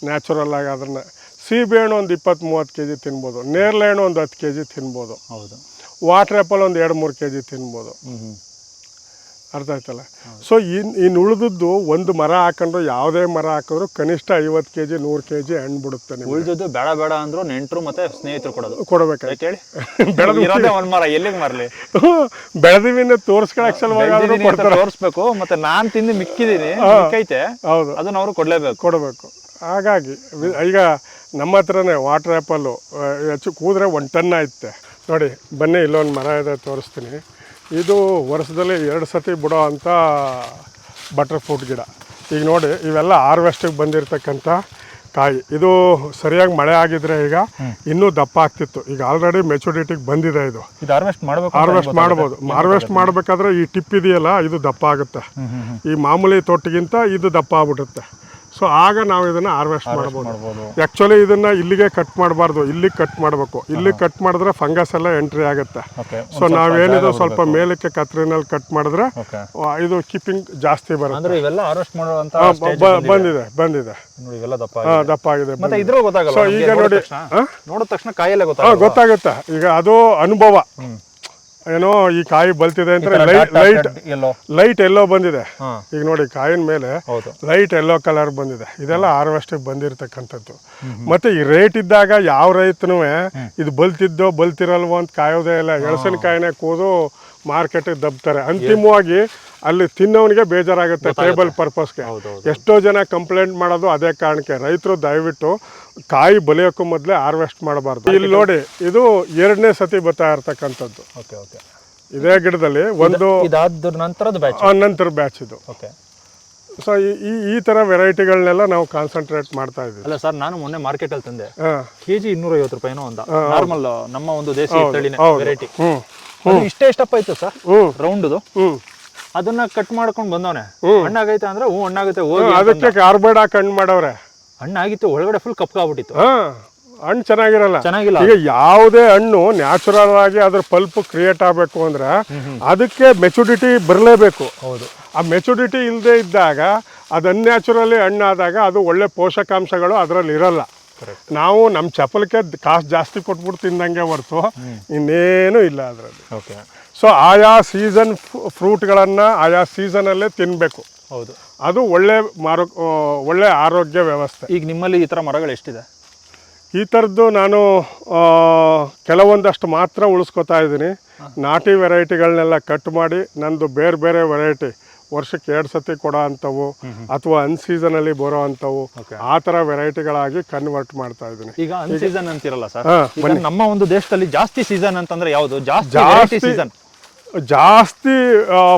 B: ನ್ಯಾಚುರಲ್ ಆಗಿ ಅದನ್ನು ಸೀಬೆ ಹಣ್ಣು ಒಂದು ಇಪ್ಪತ್ತು ಮೂವತ್ತು ಕೆ ಜಿ ತಿನ್ಬೋದು. ನೇರಳೆ ಹಣ್ಣು ಒಂದು ಹತ್ತು ಕೆ ಜಿ ತಿನ್ಬೋದು.
A: ಹೌದು.
B: ವಾಟರ್ ಆ್ಯಪಲ್ ಒಂದು ಎರಡು ಮೂರು ಕೆ ಜಿ ತಿನ್ಬೋದು ಅರ್ಥ ಆಯ್ತಲ್ಲ? ಸೊ ಇನ್ ಇನ್ನು ಉಳಿದದ್ದು ಒಂದು ಮರ ಹಾಕೊಂಡ್ರು ಯಾವುದೇ ಮರ ಹಾಕಿದ್ರು ಕನಿಷ್ಠ ಐವತ್ತು ಕೆ ಜಿ ನೂರು ಕೆ ಜಿ ಹಣ್ಣು ಬಿಡುತ್ತೆ ನೀವು
A: ಉಳಿದದ್ದು ಬೇಡ ಬೇಡ ಅಂದ್ರು ನೆಂಟರು ಮತ್ತೆ ಸ್ನೇಹಿತರು ಕೊಡೋದು. ಕೊಡಬೇಕು. ಹೇಳಿ ಇರೋದೇ ಒಂದು ಮರ ಎಲ್ಲಿಗೆ ಮಾರ್ಲಿ?
B: ಬೆಳೆದಿವಿನ ತೋರಿಸ್ಕೊಳಕ್ ಸಲುವಾಗಿ
A: ತೋರಿಸ್ಬೇಕು ಮತ್ತೆ ನಾನ್ ತಿಂದು ಮಿಕ್ಕಿದೀನಿ ಮಿಕ್ಕೈತೆ
B: ಹೌದು.
A: ಅದನ್ನ ಅವರು ಕೊಡ್ಲೇಬೇಕು.
B: ಕೊಡಬೇಕು. ಹಾಗಾಗಿ ಈಗ ನಮ್ಮ ಹತ್ರನೇ ವಾಟರ್ ಆ್ಯಪಲ್ಲು ಹೆಚ್ಚು ಕೂದ್ರೆ ಒಂದು ಟನ್ ಆಯ್ತೆ. ನೋಡಿ ಬನ್ನಿ ಇಲ್ಲೊಂದು ಮರ ಇದೆ ತೋರಿಸ್ತೀನಿ. ಇದು ವರ್ಷದಲ್ಲಿ ಎರಡು ಸತಿ ಬಿಡೋ ಅಂಥ ಬಟರ್ ಫ್ರೂಟ್ ಗಿಡ. ಈಗ ನೋಡಿ ಇವೆಲ್ಲ ಹಾರ್ವೆಸ್ಟಿಗೆ ಬಂದಿರತಕ್ಕಂಥ ಕಾಯಿ. ಇದು ಸರಿಯಾಗಿ ಮಳೆ ಆಗಿದ್ರೆ ಈಗ ಇನ್ನೂ ದಪ್ಪ ಆಗ್ತಿತ್ತು. ಈಗ ಆಲ್ರೆಡಿ ಮೆಚುರಿಟಿಗೆ ಬಂದಿದೆ ಇದು.
A: ಇದು ಹಾರ್ವೆಸ್ಟ್ ಮಾಡಬೇಕು
B: ಹಾರ್ವೆಸ್ಟ್ ಮಾಡ್ಬೋದು. ಹಾರ್ವೆಸ್ಟ್ ಮಾಡಬೇಕಾದ್ರೆ ಈ ಟಿಪ್ ಇದೆಯಲ್ಲ ಇದು ದಪ್ಪ ಆಗುತ್ತೆ. ಈ ಮಾಮೂಲಿ ತೊಟ್ಟಿಗಿಂತ ಇದು ದಪ್ಪ ಆಗ್ಬಿಡುತ್ತೆ. ಸೊ ಆಗ ನಾವು ಇದನ್ನ ಹಾರ್ವೆಸ್ಟ್ ಮಾಡ್ಬೋದು. ಆ್ಯಕ್ಚುಲಿ ಇದನ್ನ ಇಲ್ಲಿಗೆ ಕಟ್ ಮಾಡಬಾರ್ದು. ಇಲ್ಲಿ ಕಟ್ ಮಾಡಬೇಕು. ಇಲ್ಲಿ ಕಟ್ ಮಾಡಿದ್ರೆ ಫಂಗಸ್ ಎಲ್ಲ ಎಂಟ್ರಿ ಆಗುತ್ತೆ. ಸೊ ನಾವೇನಿದ್ರು ಸ್ವಲ್ಪ ಮೇಲಕ್ಕೆ ಕತ್ರಿನಲ್ಲಿ ಕಟ್ ಮಾಡಿದ್ರೆ ಇದು ಕೀಪಿಂಗ್ ಜಾಸ್ತಿ ಬರುತ್ತೆ.
A: ಅಂದ್ರೆ ಇವೆಲ್ಲ ಹಾರ್ವೆಸ್ಟ್ ಮಾಡುವಂತ
B: ಆ, ಬ- ಬ- ಬಂದಿದೆ. ಬಂದಿದೆ
A: ನೋಡಿ ಇವೆಲ್ಲ ದಪ್ಪ
B: ಹಾ, ದಪ್ಪ ಆಗಿದೆ
A: ಮತ್ತೆ ಇದ್ರ ಗೊತ್ತಾಗಲ್ಲ
B: ಸೊ ಈಗ ನೋಡಿ
A: ತಕ್ಷಣ. ನೋಡಿದ ತಕ್ಷಣ
B: ಗೊತ್ತಾಗುತ್ತೆ. ಈಗ ಅದು ಅನುಭವ. ಏನೋ ಈ ಕಾಯಿ ಬಲ್ತಿದೆ ಅಂತ light light
A: yellow
B: light yellow ಬಂದಿದೆ. ಈಗ ನೋಡಿ ಕಾಯಿನ ಮೇಲೆ ಲೈಟ್ ಎಲ್ಲೋ ಕಲರ್ ಬಂದಿದೆ. ಇದೆಲ್ಲ ಹಾರ್ವೆಸ್ಟಿಗೆ ಬಂದಿರತಕ್ಕಂಥದ್ದು. ಮತ್ತೆ ಈ ರೇಟ್ ಇದ್ದಾಗ ಯಾವ ರೈತನು ಇದು ಬಲ್ತಿದ್ದೋ ಬಲ್ತಿರಲ್ವೋ ಅಂತ ಕಾಯೋದೇ ಇಲ್ಲ. ಎಳಸಿನಕಾಯಿನೇ ಕೂದು ಮಾರ್ಕೆಟಿಗೆ ದಬ್ತಾರೆ. ಅಂತಿಮವಾಗಿ ಅಲ್ಲಿ ತಿನ್ನೋನಿಗೆ ಬೇಜಾರಾಗುತ್ತೆ ಟೇಬಲ್ ಪರ್ಪಸ್ಗೆ ಎಷ್ಟೋ ಜನ ಕಂಪ್ಲೇಂಟ್ ಮಾಡೋದು ಅದೇ ಕಾರಣಕ್ಕೆ. ರೈತರು ದಯವಿಟ್ಟು ಕಾಯಿ ಬಲಿಯೋಕ್ಕೂ ಮೊದಲೇ ಹಾರ್ವೆಸ್ಟ್ ಮಾಡಬಾರ್ದು. ಇಲ್ಲಿ ನೋಡಿ ಇದು ಎರಡನೇ ಸತಿ ಬರ್ತಾ ಇರ್ತಕ್ಕಂಥದ್ದು.
A: Okay okay.
B: ಇದೇ ಗಿಡದಲ್ಲಿ ಒಂದು
A: ಇದಾದ ನಂತರದ ಬ್ಯಾಚ್
B: ಆ, ನಂತರ ಬ್ಯಾಚ್ ಇದು.
A: ಓಕೆ.
B: ಸೊ ಈ ಈ ಥರ ವೆರೈಟಿಗಳನ್ನೆಲ್ಲ ನಾವು ಕಾನ್ಸಂಟ್ರೇಟ್ ಮಾಡ್ತಾ ಇದ್ದೀವಿ.
A: ಅಲ್ಲ ಸರ್ ನಾನು ಮೊನ್ನೆ ಮಾರ್ಕೆಟ್ ಅಲ್ಲಿ ತಂದೆ.
B: ಹಾಂ.
A: ಕೆಜಿ ಇನ್ನೂರ ಐವತ್ತು ರೂಪಾಯಿನೋ ಒಂದ ನಾರ್ಮಲ್ ನಮ್ಮ ಒಂದು ದೇಸಿ. ವೆರೈಟಿ ಇಷ್ಟೇ ಇಷ್ಟಪ್ಪ ಇತ್ತು ಸರ್? ರೌಂಡ್ದು ಅದನ್ನ ಕಟ್ ಮಾಡ್ಕೊಂಡು ಬಂದವನೆ. ಹಣ್ಣಾಗೈತೆ ಅಂದ್ರೆ ಹ್ಞೂ ಹಣ್ಣಾಗೈತೆ ಹೋಗಿ
B: ಅದಕ್ಕೆ ಕಾರ್ಬೈಡ್ ಹಾಕಿ ಹಣ್ಣು ಮಾಡವ್ರೆ.
A: ಹಣ್ಣಾಗಿತ್ತು ಒಳಗಡೆ ಫುಲ್ ಕಪ್ಕಾಗ್ಬಿಟ್ಟಿತ್ತು
B: ಹಾಂ ಹಣ್ಣು ಚೆನ್ನಾಗಿರಲ್ಲ.
A: ಚೆನ್ನಾಗಿಲ್ಲ.
B: ಈಗ ಯಾವುದೇ ಹಣ್ಣು ನ್ಯಾಚುರಲ್ ಆಗಿ ಅದ್ರ ಪಲ್ಪ್ ಕ್ರಿಯೇಟ್ ಆಗಬೇಕು ಅಂದ್ರೆ ಅದಕ್ಕೆ ಮೆಚುರಿಟಿ ಬರಲೇಬೇಕು.
A: ಹೌದು.
B: ಆ ಮೆಚುರಿಟಿ ಇಲ್ಲದೆ ಇದ್ದಾಗ ಅದು ಅನ್ಯಾಚುರಲಿ ಹಣ್ಣಾದಾಗ ಅದು ಒಳ್ಳೆ ಪೋಷಕಾಂಶಗಳು ಅದರಲ್ಲಿ ಇರಲ್ಲ. ನಾವು ನಮ್ಮ ಚಪಲಕ್ಕೆ ಕಾಸು ಜಾಸ್ತಿ ಕೊಟ್ಬಿಟ್ಟು ತಿಂದಂಗೆ ಹೊರತು ಇನ್ನೇನು ಇಲ್ಲ ಅದರಲ್ಲಿ.
A: ಓಕೆ
B: ಸೊ ಆಯಾ ಸೀಸನ್ ಫ್ರೂಟ್ಗಳನ್ನು ಆಯಾ ಸೀಸನಲ್ಲೇ ತಿನ್ನಬೇಕು
A: ಹೌದು.
B: ಅದು ಒಳ್ಳೆ ಮಾರು ಒಳ್ಳೆ ಆರೋಗ್ಯ ವ್ಯವಸ್ಥೆ.
A: ಈಗ ನಿಮ್ಮಲ್ಲಿ ಈ ತರ ಮರಗಳು ಎಷ್ಟಿದೆ?
B: ಈ ಥರದ್ದು ನಾನು ಕೆಲವೊಂದಷ್ಟು ಮಾತ್ರ ಉಳಿಸ್ಕೊತಾ ಇದ್ದೀನಿ. ನಾಟಿ ವೆರೈಟಿಗಳನ್ನೆಲ್ಲ ಕಟ್ ಮಾಡಿ ನಂದು ಬೇರೆ ಬೇರೆ ವೆರೈಟಿ ವರ್ಷಕ್ಕೆ ಎರಡು ಸತಿ ಕೊಡೋ ಅಂಥವು ಅಥವಾ ಅನ್ ಸೀಸನಲ್ಲಿ ಬರೋ ಅಂಥವು ಆ ಥರ ವೆರೈಟಿಗಳಾಗಿ ಕನ್ವರ್ಟ್ ಮಾಡ್ತಾ ಇದ್ದೀನಿ.
A: ಈಗ ಅನ್ ಸೀಸನ್ ಅಂತಿರಲ್ಲ ಸರ್? ನಮ್ಮ ಒಂದು ದೇಶದಲ್ಲಿ ಜಾಸ್ತಿ ಸೀಸನ್ ಅಂತಂದ್ರೆ ಯಾವುದು? ಜಾಸ್ತಿ ಸೀಸನ್
B: ಜಾಸ್ತಿ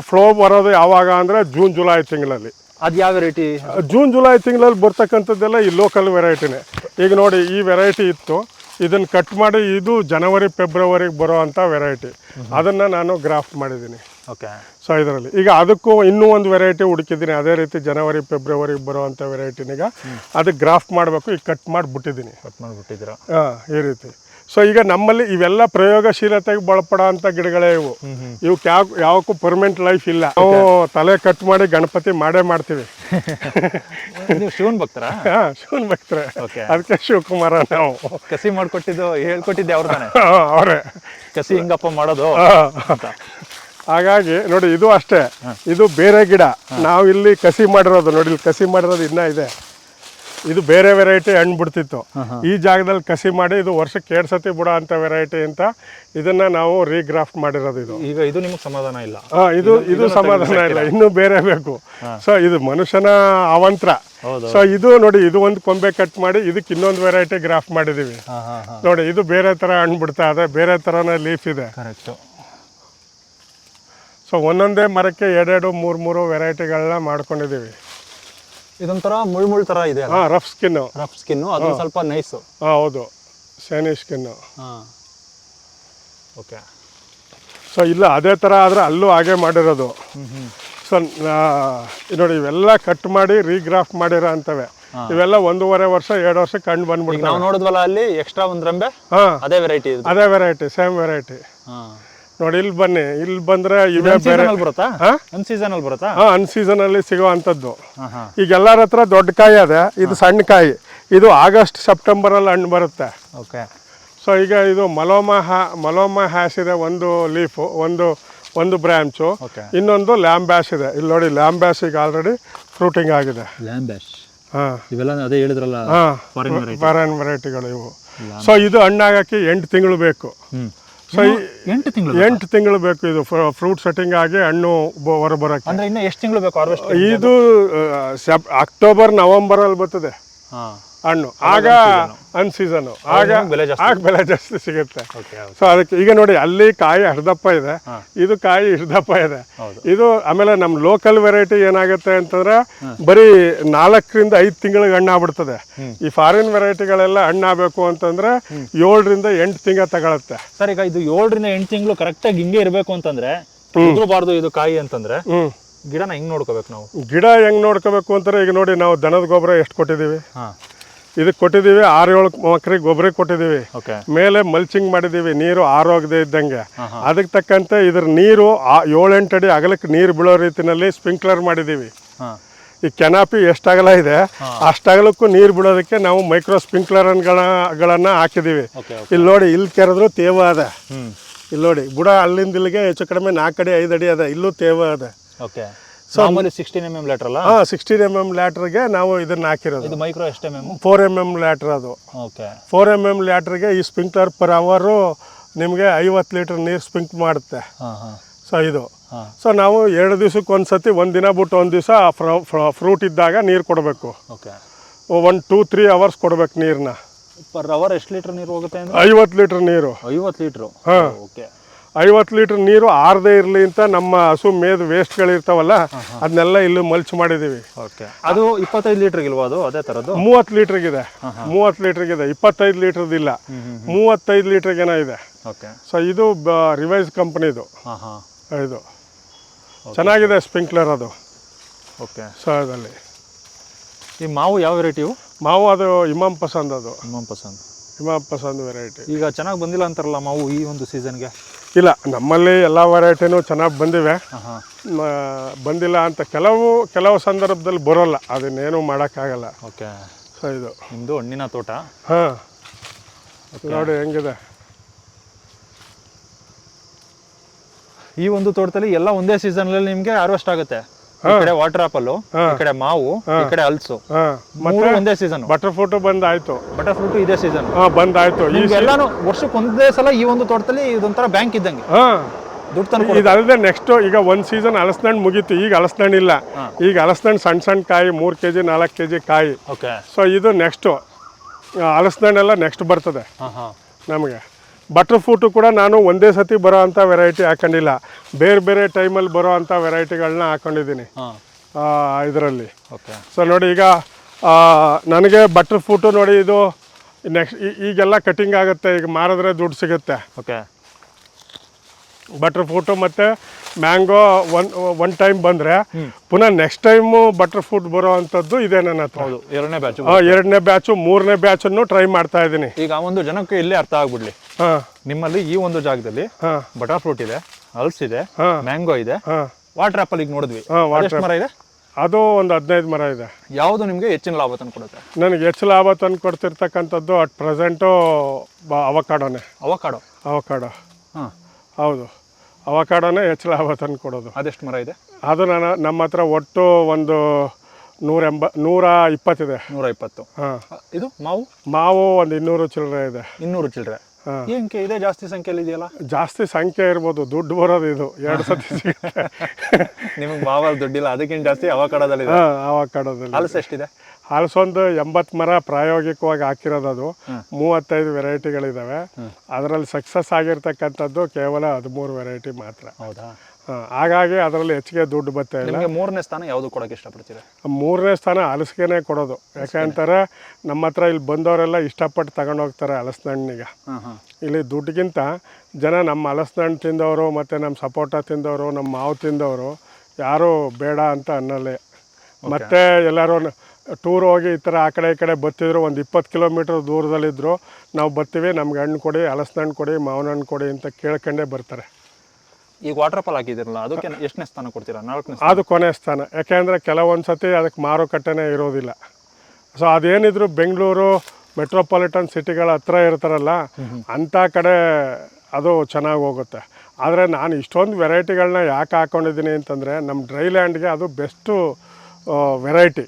B: ಫ್ಲೋ ಬರೋದು ಯಾವಾಗ ಅಂದರೆ ಜೂನ್ ಜುಲೈ ತಿಂಗಳಲ್ಲಿ.
A: ಅದು ಯಾವ ವೆರೈಟಿ
B: ಜೂನ್ ಜುಲೈ ತಿಂಗಳಲ್ಲಿ ಬರ್ತಕ್ಕಂಥದ್ದೆಲ್ಲ ಈ ಲೋಕಲ್ ವೆರೈಟಿನೇ ಈಗ ನೋಡಿ ಈ ವೆರೈಟಿ ಇತ್ತು. ಇದನ್ನು ಕಟ್ ಮಾಡಿ ಇದು ಜನವರಿ ಫೆಬ್ರವರಿಗೆ ಬರೋ ಅಂಥ ವೆರೈಟಿ ಅದನ್ನು ನಾನು ಗ್ರಾಫ್ಟ್ ಮಾಡಿದ್ದೀನಿ
A: ಓಕೆ
B: ಸೊ ಇದರಲ್ಲಿ. ಈಗ ಅದಕ್ಕೂ ಇನ್ನೂ ಒಂದು ವೆರೈಟಿ ಹುಡುಕಿದ್ದೀನಿ ಅದೇ ರೀತಿ ಜನವರಿ ಫೆಬ್ರವರಿಗೆ ಬರುವಂಥ ವೆರೈಟಿನೀಗ ಅದಕ್ಕೆ ಗ್ರಾಫ್ಟ್ ಮಾಡಬೇಕು. ಈಗ ಕಟ್ ಮಾಡಿಬಿಟ್ಟಿದ್ದೀನಿ
A: ಕಟ್ ಮಾಡಿಬಿಟ್ಟಿದ್ದೀರಾ?
B: ಹಾಂ ಈ ರೀತಿ. ಸೊ ಈಗ ನಮ್ಮಲ್ಲಿ ಇವೆಲ್ಲ ಪ್ರಯೋಗಶೀಲತೆಗೆ ಬಳಪಡ ಅಂತ ಗಿಡಗಳೇ ಇವು. ಇವಕ್ಕೆ ಯಾವ ಯಾವಕ್ಕೂ ಪರ್ಮನೆಂಟ್ ಲೈಫ್ ಇಲ್ಲ. ನಾವು ತಲೆ ಕಟ್ ಮಾಡಿ ಗಣಪತಿ ಮಾಡೇ ಮಾಡ್ತೀವಿ.
A: ಶಿವನ್ ಭಕ್ತರ?
B: ಹಾಂ ಶಿವನ್ ಭಕ್ತರ. ಅದಕ್ಕೆ ಶಿವಕುಮಾರ ನಾವು.
A: ಕಸಿ ಮಾಡಿಕೊಟ್ಟಿದ್ದು ಹೇಳ್ಕೊಟ್ಟಿದ್ದೆ ಅವ್ರ
B: ಅವರೇ.
A: ಕಸಿ ಹಿಂಗಪ್ಪ ಮಾಡೋದು?
B: ಹಾಗಾಗಿ ನೋಡಿ ಇದು ಅಷ್ಟೇ. ಇದು ಬೇರೆ ಗಿಡ. ನಾವು ಇಲ್ಲಿ ಕಸಿ ಮಾಡಿರೋದು. ನೋಡಿ ಇಲ್ಲಿ ಕಸಿ ಮಾಡಿರೋದು ಇನ್ನೂ ಇದೆ. ಇದು ಬೇರೆ ವೆರೈಟಿ ಹಣ್ಣು ಬಿಡ್ತಿತ್ತು. ಈ ಜಾಗದಲ್ಲಿ ಕಸಿ ಮಾಡಿ ಇದು ವರ್ಷಕ್ಕೆ ಎರಡು ಸತಿ ಬಿಡೋ ಅಂತ ವೆರೈಟಿ ಅಂತ ಇದನ್ನ ನಾವು ರೀಗ್ರಾಫ್ಟ್ ಮಾಡಿರೋದು ಇದು.
A: ಈಗ ಇದು ನಿಮಗೆ ಸಮಾಧಾನ ಇಲ್ಲ.
B: ಹಾ ಇದು ಇದು ಸಮಾಧಾನ ಇಲ್ಲ. ಇನ್ನೂ ಬೇರೆ ಬೇಕು. ಸೊ ಇದು ಮನುಷ್ಯನ ಅವಂತ್ರ. ಸೊ ಇದು ನೋಡಿ ಇದು ಒಂದು ಕೊಂಬೆ ಕಟ್ ಮಾಡಿ ಇದಕ್ಕೆ ಇನ್ನೊಂದು ವೆರೈಟಿ ಗ್ರಾಫ್ಟ್
A: ಮಾಡಿದೀವಿ.
B: ನೋಡಿ ಇದು ಬೇರೆ ತರ ಹಣ್ಣು ಬಿಡ್ತಾ ಇದೆ. ಬೇರೆ ಥರನೇ ಲೀಫ್ ಇದೆ. ಸೊ ಒಂದೊಂದೇ ಮರಕ್ಕೆ ಎರಡೆರಡು ಮೂರು ಮೂರು ವೆರೈಟಿಗಳನ್ನ ಮಾಡ್ಕೊಂಡಿದ್ದೀವಿ
A: ಇದೊಂಥರ ಮುಳ್ಮುಳ್ ಮುಳ್ ತರ ಇದೆ
B: ಹಾಂ ರಫ್ ಸ್ಕಿನ್ನು
A: ರಫ್ ಸ್ಕಿನ್ನು ಅದೊಂದು ಸ್ವಲ್ಪ ನೈಸು
B: ಹಾಂ ಹೌದು. ಶೈನಿ ಸ್ಕಿನ್ನು
A: ಹಾಂ. ಓಕೆ
B: ಸೊ ಇಲ್ಲ ಅದೇ ಥರ ಆದರೆ ಅಲ್ಲೂ ಹಾಗೆ ಮಾಡಿರೋದು. ಸೊ ನೋಡಿ ಇವೆಲ್ಲ ಕಟ್ ಮಾಡಿ ರೀಗ್ರಾಫ್ ಮಾಡಿರೋ ಅಂತವೆ. ಇವೆಲ್ಲ ಒಂದೂವರೆ ವರ್ಷ ಎರಡು ವರ್ಷ ಕಂಡು ಬಂದ್ಬಿಡ್ತು
A: ನಾವು ನೋಡಿದ್ವಲ್ಲ ಅಲ್ಲಿ ಎಕ್ಸ್ಟ್ರಾ ಒಂದು ರಂಬೆ? ಅದೇ ವೆರೈಟಿ
B: ಅದೇ ವೆರೈಟಿ ಸೇಮ್ ವೆರೈಟಿ
A: ಹಾಂ.
B: ನೋಡಿ ಇಲ್ಲಿ ಬನ್ನಿ. ಇಲ್ಲಿ ಬಂದ್ರೆ ಇವೇ ಬೇರೆ.
A: ಬರುತ್ತಾ? ಅನ್ ಸೀಸನ್ ಅಲ್ಲಿ ಬರುತ್ತಾ?
B: ಹಾಂ ಅನ್ ಸೀಸನಲ್ಲಿ ಸಿಗೋ ಅಂಥದ್ದು.
A: ಹಾಂ ಹಾಂ.
B: ಈಗ ಎಲ್ಲರ ಹತ್ರ ದೊಡ್ಡ ಕಾಯಿ ಅದೇ. ಇದು ಸಣ್ಣ ಕಾಯಿ. ಇದು ಆಗಸ್ಟ್ ಸೆಪ್ಟೆಂಬರ್ ಅಲ್ಲಿ ಹಣ್ಣು ಬರುತ್ತೆ.
A: ಓಕೆ
B: ಸೊ ಈಗ ಇದು ಮಲೋಮ ಮಲೋಮ ಹ್ಯಾಸ್ ಇದೆ ಒಂದು ಲೀಫು ಒಂದು ಒಂದು ಬ್ರ್ಯಾಂಚು
A: ಇನ್ನೊಂದು
B: ಇನ್ನೊಂದು ಲ್ಯಾಂಬ್ಯಾಶ್ ಇದೆ. ಇಲ್ಲಿ ನೋಡಿ ಲ್ಯಾಂಬ್ ಬ್ಯಾಶ್ ಈಗ ಆಲ್ರೆಡಿ ಫ್ರೂಟಿಂಗ್ ಆಗಿದೆ. ಹಾಂ.
A: ಇವೆಲ್ಲ ಅದೇ ಹೇಳಿದ್ರಲ್ಲ
B: ಹಾಂ.
A: ಫಾರಿನ್ ವೆರೈಟಿ
B: ಫಾರಿನ್ ವೆರೈಟಿಗಳು ಇವು. ಸೊ ಇದು ಹಣ್ಣಾಗಕ್ಕೆ ಎಂಟು ತಿಂಗಳು ಬೇಕು. ಸೊ
A: ಎಂಟು ತಿಂಗಳು
B: ಎಂಟು ತಿಂಗಳು ಬೇಕು ಇದು ಫ್ರೂಟ್ ಸೆಟ್ಟಿಂಗ್ ಆಗಿ ಹಣ್ಣು ಹೊರಬರಕ್ಕೆ.
A: ಅಂದ್ರೆ ಇನ್ನ ಎಷ್ಟು ತಿಂಗಳು ಬೇಕು ಹಾರ್ವೆಸ್ಟ್
B: ಇದು ಅಕ್ಟೋಬರ್ ನವೆಂಬರ್ ಅಲ್ಲಿ ಬರ್ತದೆ.
A: ಹಾಂ.
B: ಹಣ್ಣು. ಆಗ ಅನ್ ಸೀಸನು ಆಗ
A: ಬೆಲೆ ಜಾಸ್ತಿ.
B: ಆಗ ಬೆಲೆ ಜಾಸ್ತಿ ಸಿಗುತ್ತೆ. ಸೊ ಅದಕ್ಕೆ ಈಗ ನೋಡಿ ಅಲ್ಲಿ ಕಾಯಿ ಅರ್ಧಪ್ಪ ಇದೆ. ಇದು ಕಾಯಿ ಇರ್ದಪ್ಪ ಇದೆ. ಇದು ಆಮೇಲೆ ನಮ್ಮ ಲೋಕಲ್ ವೆರೈಟಿ ಏನಾಗುತ್ತೆ ಅಂತಂದ್ರೆ ಬರೀ ನಾಲ್ಕರಿಂದ ಐದು ತಿಂಗಳಿಗೆ ಹಣ್ಣು ಆಗ್ಬಿಡ್ತದೆ ಈ ಫಾರಿನ್ ವೆರೈಟಿಗಳೆಲ್ಲ ಹಣ್ಣು ಆಗ್ಬೇಕು ಅಂತಂದ್ರೆ ಏಳರಿಂದ ಎಂಟು ತಿಂಗಳ ತಗೊಳುತ್ತೆ.
A: ಸರ್ ಈಗ ಇದು ಏಳರಿಂದ ಎಂಟು ತಿಂಗಳು ಕರೆಕ್ಟಾಗಿ ಹಿಂಗೆ ಇರಬೇಕು ಅಂತಂದ್ರೆ ಉದುರಬಾರ್ದು ಇದು ಕಾಯಿ ಅಂತಂದ್ರೆ ಗಿಡನ ಹೆಂಗ್ ನೋಡ್ಕೋಬೇಕು ನಾವು?
B: ಗಿಡ ಹೆಂಗ್ ನೋಡ್ಕೋಬೇಕು ಅಂತಾರೆ ಈಗ ನೋಡಿ ನಾವು ದನದ ಗೊಬ್ಬರ ಎಷ್ಟು ಕೊಟ್ಟಿದ್ದೀವಿ?
A: ಹಾ.
B: ಇದಕ್ಕೆ ಕೊಟ್ಟಿದ್ದೀವಿ ಆರು ಏಳು ಮಕ್ರಿಗೆ ಗೊಬ್ಬರ ಕೊಟ್ಟಿದ್ದೀವಿ. ಮೇಲೆ ಮಲ್ಚಿಂಗ್ ಮಾಡಿದ್ದೀವಿ ನೀರು ಆರೋಗ್ಯದ ಇದ್ದಂಗೆ. ಅದಕ್ಕೆ ತಕ್ಕಂತೆ ಇದ್ರ ನೀರು ಏಳೆಂಟು ಅಡಿ ಅಗಲಕ್ಕೆ ನೀರು ಬೀಳೋ ರೀತಿನಲ್ಲಿ ಸ್ಪ್ರಿಂಕ್ಲರ್ ಮಾಡಿದ್ದೀವಿ. ಈ ಕೆನಾಪಿ ಎಷ್ಟು ಅಗಲ ಇದೆ? ಅಷ್ಟು ಅಗಲಕ್ಕೂ ನೀರು ಬಿಡೋದಕ್ಕೆ ನಾವು ಮೈಕ್ರೋ ಸ್ಪ್ರಿಂಕ್ಲರ್ಗಳನ್ನ ಹಾಕಿದ್ದೀವಿ.
A: ಹಾಕಿದೀವಿ
B: ಇಲ್ಲಿ ನೋಡಿ ಇಲ್ಲಿ ಕೆರೆದ್ರು ತೇವ ಅದ. ಇಲ್ಲಿ ನೋಡಿ ಬುಡ ಅಲ್ಲಿಂದ ಇಲ್ಲಿಗೆ ಹೆಚ್ಚು ಕಡಿಮೆ ನಾಲ್ಕು ಅಡಿ ಐದು ಅಡಿ ಅದ. ಇಲ್ಲೂ ತೇವ ಅದ.
A: ಓಕೆ ಮಾಮೂಲಿ ಸಿಕ್ಸ್ಟೀನ್ ಎಂ ಎಂ ಲೆಟರ್ ಅಲ್ಲ?
B: ಹಾಂ ಸಿಕ್ಸ್ಟೀನ್ ಎಂ ಎಂ ಲ್ಯಾಟ್ರಿಗೆ ನಾವು ಇದನ್ನ ಹಾಕಿರೋದು.
A: ಇದು ಮೈಕ್ರೋ ಎಷ್ಟು M M
B: four M M lateral ಅದು.
A: ಓಕೆ
B: ಫೋರ್ ಎಂ ಎಂ ಲ್ಯಾಟ್ರಿಗೆ ಈ ಸ್ಪ್ರಿಂಕ್ಲರ್ ಪರ್ ಅವರು ನಿಮಗೆ ಐವತ್ತು ಲೀಟರ್ ನೀರು ಸ್ಪ್ರಿಂಕ್ ಮಾಡುತ್ತೆ.
A: ಹಾ ಹಾ.
B: ಸೊ ಇದು.
A: ಹಾ.
B: ಸೊ ನಾವು ಎರಡು ದಿವಸಕ್ಕೆ ಒಂದು ಸತಿ ಒಂದು ದಿನ ಬಿಟ್ಟು ಒಂದು ದಿವಸ ಫ್ರೂಟ್ ಇದ್ದಾಗ ನೀರು ಕೊಡಬೇಕು.
A: Okay
B: one two three hours ಕೊಡ್ಬೇಕು ನೀರನ್ನ
A: ಪರ್ ಅವರ್ ಎಷ್ಟು ಲೀಟರ್ ನೀರು ಹೋಗುತ್ತೆ ಅಂದ್ರೆ?
B: ಐವತ್ತು ಲೀಟ್ರ್ ನೀರು.
A: ಐವತ್ತು ಲೀಟ್ರು?
B: ಹಾಂ.
A: ಓಕೆ
B: ಐವತ್ತು ಲೀಟ್ರ್ ನೀರು ಆರದೇ ಇರಲಿ ಅಂತ ನಮ್ಮ ಹಸು ಮೇದು ವೇಸ್ಟ್ಗಳಿರ್ತಾವಲ್ಲ ಅದನ್ನೆಲ್ಲ ಇಲ್ಲಿ ಮಲ್ಚ್ ಮಾಡಿದ್ದೀವಿ
A: ಓಕೆ. ಅದು ಇಪ್ಪತ್ತೈದು ಲೀಟರ್ ಇಲ್ವಾ ಅದು? ಅದೇ ಥರದ್ದು
B: ಮೂವತ್ತು ಲೀಟ್ರಿಗಿದೆ. ಮೂವತ್ತು ಲೀಟ್ರಿಗಿದೆ. ಇಪ್ಪತ್ತೈದು ಲೀಟ್ರದಿಲ್ಲ ಮೂವತ್ತೈದು ಲೀಟ್ರಿಗೇನೋ ಇದೆ.
A: ಓಕೆ.
B: ಸೊ ಇದು ರಿವೈಸ್ ಕಂಪ್ನಿದು ಇದು. ಚೆನ್ನಾಗಿದೆ ಸ್ಪ್ರಿಂಕ್ಲರ್ ಅದು.
A: ಓಕೆ.
B: ಸೊ ಅದರಲ್ಲಿ.
A: ಈ ಮಾವು ಯಾವ ವೆರೈಟಿ
B: ಮಾವು ಅದು ಇಮಾಮ್ ಪಸಂದ್ ಅದು.
A: ಇಮಾಮ್ ಪಸಂದ್.
B: ಇಮಾಮ್ ಪಸಂದ್ ವೆರೈಟಿ
A: ಈಗ ಚೆನ್ನಾಗಿ ಬಂದಿಲ್ಲ ಅಂತಾರಲ್ಲ ಮಾವು ಈ ಒಂದು ಸೀಸನ್ಗೆ
B: ಇಲ್ಲ ನಮ್ಮಲ್ಲಿ ಎಲ್ಲ ವೆರೈಟಿನೂ ಚೆನ್ನಾಗಿ ಬಂದಿವೆ. ಬಂದಿಲ್ಲ ಅಂತ ಕೆಲವು ಕೆಲವು ಸಂದರ್ಭದಲ್ಲಿ ಬರೋಲ್ಲ. ಅದನ್ನೇನು ಮಾಡೋಕ್ಕಾಗಲ್ಲ.
A: ಓಕೆ.
B: ಸೊ ಇದು.
A: ನಿಮ್ಮದು ಹಣ್ಣಿನ ತೋಟ?
B: ಹಾಂ. ನೋಡಿ ಹೆಂಗಿದೆ.
A: ಈ ಒಂದು ತೋಟದಲ್ಲಿ ಎಲ್ಲ ಒಂದೇ ಸೀಸನ್ನಲ್ಲಿ ನಿಮಗೆ ಹಾರ್ವೆಸ್ಟ್ ಆಗುತ್ತೆ? ಈ ಕಡೆ ವಾಟರ್ ಆಪಲ್ ಈ ಕಡೆ ಮಾವು ಈ ಕಡೆ ಹಲ್ಸು ಮೂರು ಒಂದೇ ಸೀಸನ್
B: ಬಟರ್ ಫ್ರೂಟ್ ಬಂದ್ ಆಯ್ತು
A: ಬಟರ್ ಫ್ರೂಟ್ ಇದೇ ಸೀಸನ್
B: ಬಂದ್ ಬಂದಾಯ್ತು. ಈ
A: ಎಲ್ಲಾನು ವರ್ಷಕ್ಕೆ ಒಂದೇ ಸಲ ಈ ಒಂದು ತೋಟದಲ್ಲಿ ಇದೊಂಥರ ಬ್ಯಾಂಕ್ ಇದ್ದಂಗೆ.
B: ಹಾಂ.
A: ದುಡ್ಡು
B: ಇದಲ್ಲದೆ ನೆಕ್ಸ್ಟ್ ಈಗ ಒಂದು ಸೀಸನ್ ಅಲಸಂದ್ ಮುಗೀತು. ಈಗ ಅಲಸಂದ್ ಇಲ್ಲ. ಈಗ ಅಲಸಂದ್ ಸಣ್ಣ ಸಣ್ಣ ಕಾಯಿ ಮೂರು ಕೆ ಜಿ ನಾಲ್ಕು ಕೆ ಜಿ ಕಾಯಿ.
A: ಓಕೆ
B: ಸೊ ಇದು ನೆಕ್ಸ್ಟು ಎಲ್ಲ ನೆಕ್ಸ್ಟ್ ಬರ್ತದೆ. ನಮಗೆ. ಬಟರ್ ಫ್ರೂಟು ಕೂಡ ನಾನು ಒಂದೇ ಸತಿ ಬರೋ ಅಂಥ ವೆರೈಟಿ ಹಾಕೊಂಡಿಲ್ಲ. ಬೇರೆ ಬೇರೆ ಟೈಮಲ್ಲಿ ಬರೋ ಅಂಥ ವೆರೈಟಿಗಳನ್ನ ಹಾಕೊಂಡಿದ್ದೀನಿ. ಇದರಲ್ಲಿ.
A: ಓಕೆ
B: ಸೊ ನೋಡಿ ಈಗ ನನಗೆ ಬಟರ್ ಫ್ರೂಟು ನೋಡಿ ಇದು ನೆಕ್ಸ್ಟ್ ಈಗೆಲ್ಲ ಕಟಿಂಗ್ ಆಗುತ್ತೆ. ಈಗ ಮಾರಿದ್ರೆ ದುಡ್ಡು ಸಿಗುತ್ತೆ.
A: ಓಕೆ
B: ಬಟರ್ ಫ್ರೂಟು ಮತ್ತು ಮ್ಯಾಂಗೋ ಒನ್ ಒನ್ ಟೈಮ್ ಬಂದರೆ ಪುನಃ ನೆಕ್ಸ್ಟ್ ಟೈಮು ಬಟರ್ ಫ್ರೂಟ್ ಬರೋ ಅಂಥದ್ದು ಇದೆ ನನ್ನ ಹತ್ರ.
A: ಹೌದು ಎರಡನೇ ಬ್ಯಾಚು
B: ಹಾಂ ಎರಡನೇ ಬ್ಯಾಚು ಮೂರನೇ ಬ್ಯಾಚನ್ನು ಟ್ರೈ ಮಾಡ್ತಾ ಇದ್ದೀನಿ.
A: ಈಗ ಆ ಒಂದು ಜನಕ್ಕೆ ಇಲ್ಲೇ ಅರ್ಥ ಆಗ್ಬಿಡ್ಲಿ.
B: ಹಾಂ.
A: ನಿಮ್ಮಲ್ಲಿ ಈ ಒಂದು ಜಾಗದಲ್ಲಿ
B: ಹಾಂ.
A: ಬಟರ್ ಫ್ರೂಟ್ ಇದೆ ಹಲ್ಸ್ ಇದೆ
B: ಹಾ.
A: ಮ್ಯಾಂಗೋ ಇದೆ
B: ಹಾಂ.
A: ವಾಟರ್ ಆ್ಯಪಲ್ ಈಗ ನೋಡಿದ್ವಿ.
B: ಹಾಂ
A: ವಾಟ್ರ್ ಮರ ಇದೆ?
B: ಅದು ಒಂದು ಹದಿನೈದು ಮರ ಇದೆ.
A: ಯಾವುದು ನಿಮಗೆ ಹೆಚ್ಚಿನ ಲಾಭ ತಂದು ಕೊಡುತ್ತೆ?
B: ನನಗೆ ಹೆಚ್ಚು ಲಾಭ ತಂದು ಕೊಡ್ತಿರ್ತಕ್ಕಂಥದ್ದು ಅಟ್ ಪ್ರೆಸೆಂಟು ಬ ಅವಕಾಡೋನೇ
A: ಅವಕಾಡೋ
B: ಅವಕಾಡೋ
A: ಹಾಂ.
B: ಹೌದು. ಅವಕಾಡೋನೇ ಹೆಚ್ಚು ಲಾಭ ತಂದು ಕೊಡೋದು.
A: ಅದೆಷ್ಟು ಮರ ಇದೆ?
B: ಅದು ನಾನು ನಮ್ಮ ಹತ್ರ ಒಟ್ಟು ಒಂದು ನೂರ ಎಂಬ ನೂರ ಇಪ್ಪತ್ತಿದೆ.
A: ನೂರ ಇಪ್ಪತ್ತು.
B: ಹಾಂ.
A: ಇದು ಮಾವು?
B: ಮಾವು ಒಂದು ಇನ್ನೂರು ಚಿಲ್ಲರೆ ಇದೆ.
A: ಇನ್ನೂರು ಚಿಲ್ಲರೆ. ಏನಕ್ಕೆ ಇದೇ ಜಾಸ್ತಿ ಸಂಖ್ಯೆಯಲ್ಲಿ ಇದೆಯಲ್ಲ?
B: ಜಾಸ್ತಿ ಸಂಖ್ಯೆ ಇರ್ಬೋದು ದುಡ್ಡು ಬರೋದು ಇದು. ಎರಡು ಸತಿ
A: ನಿಮಗೆ ಮಾವಲ್ಲಿ ದುಡ್ಡಿಲ್ಲ ಅದಕ್ಕಿಂತ ಜಾಸ್ತಿ ಅವಕಾಡೋದಲ್ಲಿ
B: ಹಾಂ ಅವಕಾಡೋದಲ್ಲಿ.
A: ಹಲಸು ಎಷ್ಟಿದೆ?
B: ಹಲಸೊಂದು ಎಂಬತ್ತು ಮರ ಪ್ರಾಯೋಗಿಕವಾಗಿ ಹಾಕಿರೋದು ಅದು. ಮೂವತ್ತೈದು ವೆರೈಟಿಗಳಿದ್ದಾವೆ ಅದರಲ್ಲಿ ಸಕ್ಸಸ್ ಆಗಿರ್ತಕ್ಕಂಥದ್ದು ಕೇವಲ ಹದಿಮೂರು ವೆರೈಟಿ ಮಾತ್ರ.
A: ಹೌದಾ?
B: ಹಾಗಾಗಿ ಅದರಲ್ಲಿ ಹೆಚ್ಚಿಗೆ ದುಡ್ಡು ಬರ್ತಾ ಇಲ್ಲ.
A: ಮೂರನೇ ಸ್ಥಾನ ಯಾವುದು ಕೊಡೋಕೆ ಇಷ್ಟಪಡ್ತೀರಾ?
B: ಮೂರನೇ ಸ್ಥಾನ ಹಲಸಿಗೆನೇ ಕೊಡೋದು. ಯಾಕೆಂತಾರೆ ನಮ್ಮ ಹತ್ರ ಇಲ್ಲಿ ಬಂದವರೆಲ್ಲ ಇಷ್ಟಪಟ್ಟು ತಗೊಂಡು ಹೋಗ್ತಾರೆ ಹಲಸಿನಣ್ಣೀಗ
A: ಹಾಂ ಹಾಂ.
B: ಇಲ್ಲಿ ದುಡ್ಡಿಗಿಂತ ಜನ ನಮ್ಮ ಹಲಸಿನಣ್ಣು ತಿಂದವರು ಮತ್ತು ನಮ್ಮ ಸಪೋಟ ತಿಂದವರು ನಮ್ಮ ಮಾವು ತಿಂದವರು ಯಾರೂ ಬೇಡ ಅಂತ ಅನ್ನಲ್ಲೇ. ಮತ್ತೆ ಎಲ್ಲರೂ ಟೂರ್ ಹೋಗಿ ಈ ಥರ ಆ ಕಡೆ ಈ ಕಡೆ ಬತ್ತಿದ್ರು ಒಂದು ಇಪ್ಪತ್ತು ಕಿಲೋಮೀಟ್ರ್ ದೂರದಲ್ಲಿದ್ದರು ನಾವು ಬರ್ತೀವಿ ನಮ್ಗೆ ಹಣ್ಣು ಕೊಡಿ ಹಲಸಿನ ಹಣ್ಣು ಕೊಡಿ ಮಾವಿನ ಹಣ್ಣು ಕೊಡಿ ಅಂತ ಕೇಳ್ಕೊಂಡೇ ಬರ್ತಾರೆ.
A: ಈಗ ವಾಟರ್ ಫಾಲ್ ಹಾಕಿದಿರಲ್ಲ ಅದಕ್ಕೆ ಎಷ್ಟನೇ ಸ್ಥಾನ ಕೊಡ್ತೀರಾ? ನಾಲ್ಕನೇ
B: ಅದು ಕೊನೆ ಸ್ಥಾನ. ಯಾಕೆಂದರೆ ಕೆಲವೊಂದು ಸತಿ ಅದಕ್ಕೆ ಮಾರುಕಟ್ಟೆನೇ ಇರೋದಿಲ್ಲ. ಸೊ ಅದೇನಿದ್ರು ಬೆಂಗಳೂರು ಮೆಟ್ರೋಪಾಲಿಟನ್ ಸಿಟಿಗಳ ಹತ್ರ ಇರ್ತಾರಲ್ಲ ಅಂಥ ಕಡೆ ಅದು ಚೆನ್ನಾಗಿ ಹೋಗುತ್ತೆ. ಆದರೆ ನಾನು ಇಷ್ಟೊಂದು ವೆರೈಟಿಗಳನ್ನ ಯಾಕೆ ಹಾಕ್ಕೊಂಡಿದ್ದೀನಿ ಅಂತಂದರೆ ನಮ್ಮ ಡ್ರೈ ಲ್ಯಾಂಡ್ಗೆ ಅದು ಬೆಸ್ಟು ವೆರೈಟಿ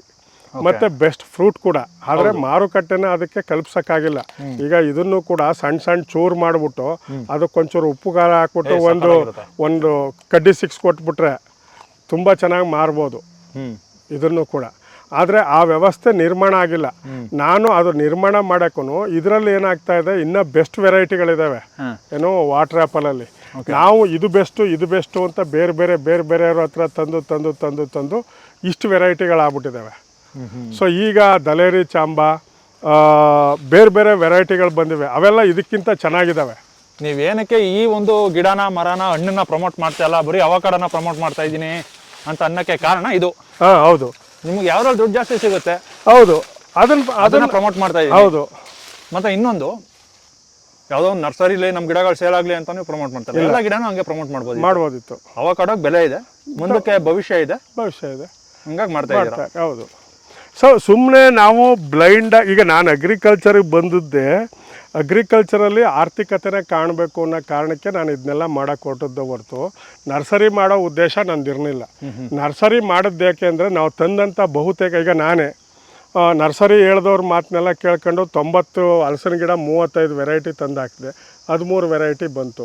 B: ಮತ್ತೆ ಬೆಸ್ಟ್ ಫ್ರೂಟ್ ಕೂಡ. ಆದರೆ ಮಾರುಕಟ್ಟೆನ ಅದಕ್ಕೆ ಕಲ್ಪಿಸೋಕ್ಕಾಗಿಲ್ಲ. ಈಗ ಇದನ್ನು ಕೂಡ ಸಣ್ಣ ಸಣ್ಣ ಚೂರು ಮಾಡಿಬಿಟ್ಟು ಅದಕ್ಕೊಂಚೂರು ಉಪ್ಪು ಖಾರ ಹಾಕ್ಬಿಟ್ಟು ಒಂದು ಒಂದು ಕಡ್ಡಿ ಸಿಕ್ಸ್ ಕೊಟ್ಬಿಟ್ರೆ ತುಂಬ ಚೆನ್ನಾಗಿ ಮಾರ್ಬೋದು. ಇದನ್ನು ಕೂಡ. ಆದರೆ ಆ ವ್ಯವಸ್ಥೆ ನಿರ್ಮಾಣ ಆಗಿಲ್ಲ. ನಾನು ಅದು ನಿರ್ಮಾಣ ಮಾಡೋಕ್ಕೂ ಇದರಲ್ಲಿ ಏನಾಗ್ತಾ ಇದೆ ಇನ್ನೂ ಬೆಸ್ಟ್ ವೆರೈಟಿಗಳಿದ್ದಾವೆ ಏನು ವಾಟರ್ ಆ್ಯಪಲಲ್ಲಿ ನಾವು ಇದು ಬೆಸ್ಟು ಇದು ಬೆಸ್ಟು ಅಂತ ಬೇರೆ ಬೇರೆ ಬೇರೆ ಬೇರೆಯವ್ರ ಹತ್ರ ತಂದು ತಂದು ತಂದು ತಂದು ಇಷ್ಟು ವೆರೈಟಿಗಳಾಗ್ಬಿಟ್ಟಿದ್ದಾವೆ ಸೊ ಈಗ ದಲೇರಿ ಚಾಂಬ ಬೇರೆ ಬೇರೆ ವೆರೈಟಿಗಳು ಬಂದಿವೆ. ಅವೆಲ್ಲ ಇದಕ್ಕಿಂತ ಚೆನ್ನಾಗಿದ್ದಾವೆ
A: ನೀವೇನಕ್ಕೆ ಈ ಒಂದು ಗಿಡನ ಮರನ ಹಣ್ಣನ್ನ ಪ್ರಮೋಟ್ ಮಾಡ್ತಾ ಇಲ್ಲ? ಬರೀ ಅವಕಾಡನ ಪ್ರಮೋಟ್ ಮಾಡ್ತಾ ಇದ್ದೀನಿ ಅಂತ ಅನ್ನಕ್ಕೆ ಕಾರಣ ಇದು.
B: ಹಾಂ ಹೌದು.
A: ನಿಮ್ಗೆ ಯಾವ್ದ್ರಲ್ಲಿ ದುಡ್ಡು ಜಾಸ್ತಿ ಸಿಗುತ್ತೆ?
B: ಹೌದು. ಅದನ್ನ ಅದನ್ನ
A: ಪ್ರಮೋಟ್ ಮಾಡ್ತಾ ಇದ್ದೀವಿ
B: ಹೌದು.
A: ಮತ್ತೆ ಇನ್ನೊಂದು ಯಾವುದೋ ಒಂದು ನರ್ಸರಿಲಿ ನಮ್ಮ ಗಿಡಗಳು ಸೇಲ್ ಆಗಲಿ ಅಂತ ನೀವು ಪ್ರಮೋಟ್ ಮಾಡ್ತಾರೆ. ಎಲ್ಲ ಗಿಡನೂ ಹಂಗೆ ಪ್ರಮೋಟ್ ಮಾಡ್ಬೋದು
B: ಮಾಡ್ಬೋದಿತ್ತು.
A: ಅವಕಾಡೋಕ್ ಬೆಲೆ ಇದೆ. ಮುಂದಕ್ಕೆ ಭವಿಷ್ಯ ಇದೆ.
B: ಭವಿಷ್ಯ ಇದೆ.
A: ಹಂಗಾಗಿ ಮಾಡ್ತಾ ಇದ್ದಾರೆ?
B: ಹೌದು. ಸೊ ಸುಮ್ಮನೆ ನಾವು ಬ್ಲೈಂಡ್ ಈಗ ನಾನು ಅಗ್ರಿಕಲ್ಚರಿಗೆ ಬಂದಿದ್ದೆ. ಅಗ್ರಿಕಲ್ಚರಲ್ಲಿ ಆರ್ಥಿಕತೆನೇ ಕಾಣಬೇಕು ಅನ್ನೋ ಕಾರಣಕ್ಕೆ ನಾನು ಇದನ್ನೆಲ್ಲ ಮಾಡೋಕೆ ಹೊರಟದ್ದು ಹೊರತು ನರ್ಸರಿ ಮಾಡೋ ಉದ್ದೇಶ ನಂದಿರಲಿಲ್ಲ. ನರ್ಸರಿ ಮಾಡೋದು ಯಾಕೆ ಅಂದರೆ ನಾವು ತಂದಂಥ ಬಹುತೇಕ ಈಗ ನಾನೇ. ನರ್ಸರಿ ಹೇಳ್ದವ್ರ ಮಾತನ್ನೆಲ್ಲ ಕೇಳ್ಕೊಂಡು ತೊಂಬತ್ತು ಹಲಸಿನ ಗಿಡ ಮೂವತ್ತೈದು ವೆರೈಟಿ ತಂದು ಹಾಕಿದೆ. ಹದಿಮೂರು ವೆರೈಟಿ ಬಂತು.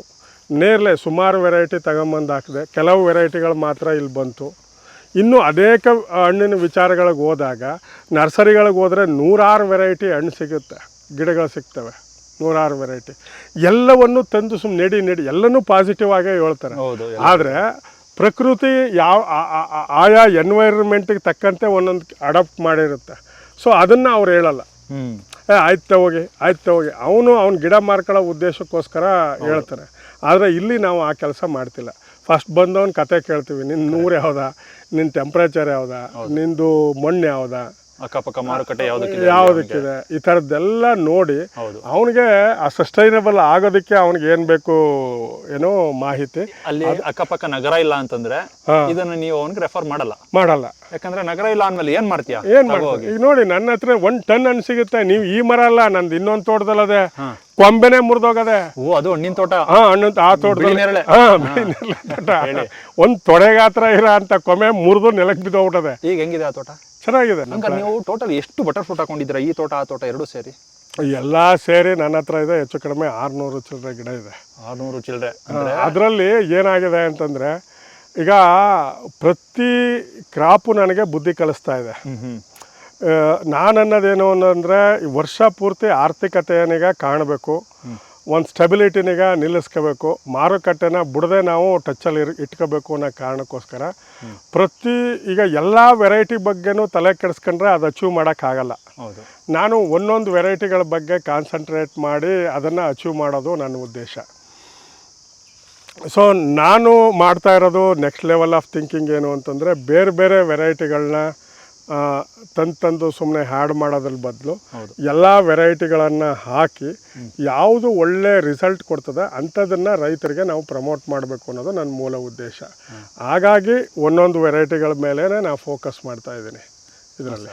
B: ನೇರಲೆ ಸುಮಾರು ವೆರೈಟಿ ತಗೊಂಬಂದು ಹಾಕಿದೆ. ಕೆಲವು ವೆರೈಟಿಗಳು ಮಾತ್ರ ಇಲ್ಲಿ ಬಂತು. ಇನ್ನು ಅನೇಕ ಹಣ್ಣಿನ ವಿಚಾರಗಳಿಗೆ ಹೋದಾಗ ನರ್ಸರಿಗಳಿಗೆ ಹೋದರೆ ನೂರಾರು ವೆರೈಟಿ ಹಣ್ಣು ಸಿಗುತ್ತೆ ಗಿಡಗಳು ಸಿಗ್ತವೆ. ನೂರಾರು ವೆರೈಟಿ ಎಲ್ಲವನ್ನು ತಂದು ಸುಮ್ಮನೆ ನೆಡಿ ನಡಿ ಎಲ್ಲನೂ ಪಾಸಿಟಿವ್ ಆಗೇ ಹೇಳ್ತಾರೆ. ಆದರೆ ಪ್ರಕೃತಿ ಯಾವ ಆಯಾ ಎನ್ವೈರ್ಮೆಂಟಿಗೆ ತಕ್ಕಂತೆ ಒಂದೊಂದು ಅಡಾಪ್ಟ್ ಮಾಡಿರುತ್ತೆ. ಸೊ ಅದನ್ನು ಅವ್ರು ಹೇಳಲ್ಲ. ಏ ಆಯ್ತು ಹೋಗಿ ಆಯ್ತು ಹೋಗಿ ಅವನು ಅವ್ನ ಗಿಡ ಮಾರ್ಕೊಳ್ಳೋ ಉದ್ದೇಶಕ್ಕೋಸ್ಕರ ಹೇಳ್ತಾರೆ. ಆದರೆ ಇಲ್ಲಿ ನಾವು ಆ ಕೆಲಸ ಮಾಡ್ತಿಲ್ಲ. ಫಸ್ಟ್ ಬಂದವನ್ ಕತೆ ಕೇಳ್ತೀವಿ. ನಿನ್ನ ನೂರು ಯಾವ್ದಾ? ನಿನ್ನ ಟೆಂಪ್ರೇಚರ್ ಯಾವ್ದಾ? ನಿಂದು ಮಣ್ಣು ಯಾವ್ದಾ?
A: ಅಕ್ಕಪಕ್ಕ ಮಾರುಕಟ್ಟೆ ಯಾವ್ದಕ್ಕೆ
B: ಯಾವುದಕ್ಕಿದೆ ಈ ಥರದ್ದೆಲ್ಲ ನೋಡಿ ಅವನಿಗೆ ಆ ಸಸ್ಟೈನಬಲ್ ಆಗೋದಕ್ಕೆ ಅವನಿಗೆ ಏನು ಬೇಕು ಏನೋ ಮಾಹಿತಿ.
A: ಅಲ್ಲಿ ಅಕ್ಕಪಕ್ಕ ನಗರ ಇಲ್ಲ ಅಂತಂದ್ರೆ. ಇದನ್ನ ನೀವು ಅವನಿಗೆ ರೆಫರ್ ಮಾಡಲ್ಲ.
B: ಮಾಡಲ್ಲ.
A: ಯಾಕಂದ್ರೆ ನಗರ ಇಲ್ಲ ಅಂದ್ಮೇಲೆ ಏನ್ ಮಾಡ್ತೀಯಾ?
B: ಏನ್ ಮಾಡ್ತೀವಿ ಈಗ ನೋಡಿ ನನ್ನ ಹತ್ರ ಒಂದ್ ಟನ್ ಹಣ್ಣು ಸಿಗುತ್ತೆ ನೀವು ಈ ಮರ ಅಲ್ಲ ನಂದು ಇನ್ನೊಂದು ಅದೇ ಕೊಂಬೆನೆ ಮುರಿದೋಗದೆ.
A: ಓ ಅದು ಹಣ್ಣಿನ ತೋಟ?
B: ಹಾ ಹಣ್ಣು ಆ ತೋಟದಲ್ಲಿ. ಹಾ ತೋಟ. ಒಂದ್ ತೊಡೆಗಾತ್ರ ಇರೋ ಅಂತ ಕೊಮೆ ಮುರಿದು ನೆಲಕ್ಕೆ ಬಿದ್ದೋಗ್ಬಿಟ್ಟದೆ.
A: ಈಗ ಹೆಂಗಿದೆ ಆ ತೋಟ?
B: ಚೆನ್ನಾಗಿದೆ
A: ಹಂಗಾರೆ ನೀವು ಟೋಟಲ್ ಎಷ್ಟು ಬಟರ್ ಫ್ರೂಟ್ ಹಾಕೊಂಡಿದ್ದೀರಾ? ಈ ತೋಟ ಆ ತೋಟ ಎರಡು ಸೇರಿ?
B: ಎಲ್ಲ ಸೇರಿ ನನ್ನ ಹತ್ರ ಇದೆ ಹೆಚ್ಚು ಕಡಿಮೆ ಆರುನೂರು ಚಿಲ್ಲರೆ ಗಿಡ ಇದೆ.
A: ಆರುನೂರು ಚಿಲ್ಲರೆ
B: ಅದರಲ್ಲಿ ಏನಾಗಿದೆ ಅಂತಂದ್ರೆ ಈಗ ಪ್ರತಿ ಕ್ರಾಪು ನನಗೆ ಬುದ್ಧಿ ಕಲಿಸ್ತಾ ಇದೆ. ನಾನು ಅನ್ನೋದೇನು ಅಂತಂದರೆ ವರ್ಷ ಪೂರ್ತಿ ಆರ್ಥಿಕತೆಯನಿಗೆ ಕಾಣಬೇಕು. ಒಂದು ಸ್ಟೆಬಿಲಿಟಿನಿಗೆ ನಿಲ್ಲಿಸ್ಕೋಬೇಕು. ಮಾರುಕಟ್ಟೆನ ಬಿಡದೆ ನಾವು ಟಚ್ಚಲ್ಲಿ ಇರ್ ಇಟ್ಕೋಬೇಕು ಅನ್ನೋ ಕಾರಣಕ್ಕೋಸ್ಕರ ಪ್ರತಿ ಈಗ ಎಲ್ಲ ವೆರೈಟಿ ಬಗ್ಗೆನೂ ತಲೆ ಕೆಡಿಸ್ಕೊಂಡ್ರೆ ಅದು ಅಚೀವ್ ಮಾಡೋಕ್ಕಾಗಲ್ಲ.
A: ಹೌದು.
B: ನಾನು ಒಂದೊಂದು ವೆರೈಟಿಗಳ ಬಗ್ಗೆ ಕಾನ್ಸಂಟ್ರೇಟ್ ಮಾಡಿ ಅದನ್ನು ಅಚೀವ್ ಮಾಡೋದು ನನ್ನ ಉದ್ದೇಶ. ಸೊ ನಾನು ಮಾಡ್ತಾ ಇರೋದು ನೆಕ್ಸ್ಟ್ ಲೆವೆಲ್ ಆಫ್ ಥಿಂಕಿಂಗ್ ಏನು ಅಂತಂದರೆ ಬೇರೆ ಬೇರೆ ವೆರೈಟಿಗಳನ್ನ ತಂದು ತಂದು ಸುಮ್ಮನೆ ಹ್ಯಾಡ್ ಮಾಡೋದ್ರ ಬದಲು. ಎಲ್ಲ ವೆರೈಟಿಗಳನ್ನು ಹಾಕಿ ಯಾವುದು ಒಳ್ಳೆ ರಿಸಲ್ಟ್ ಕೊಡ್ತದೆ ಅಂಥದನ್ನು ರೈತರಿಗೆ ನಾವು ಪ್ರಮೋಟ್ ಮಾಡಬೇಕು ಅನ್ನೋದು ನನ್ನ ಮೂಲ ಉದ್ದೇಶ. ಹಾಗಾಗಿ ಒಂದೊಂದು ವೆರೈಟಿಗಳ ಮೇಲೇ ನಾನು ಫೋಕಸ್ ಮಾಡ್ತಾ ಇದ್ದೀನಿ. ಇದರಲ್ಲಿ.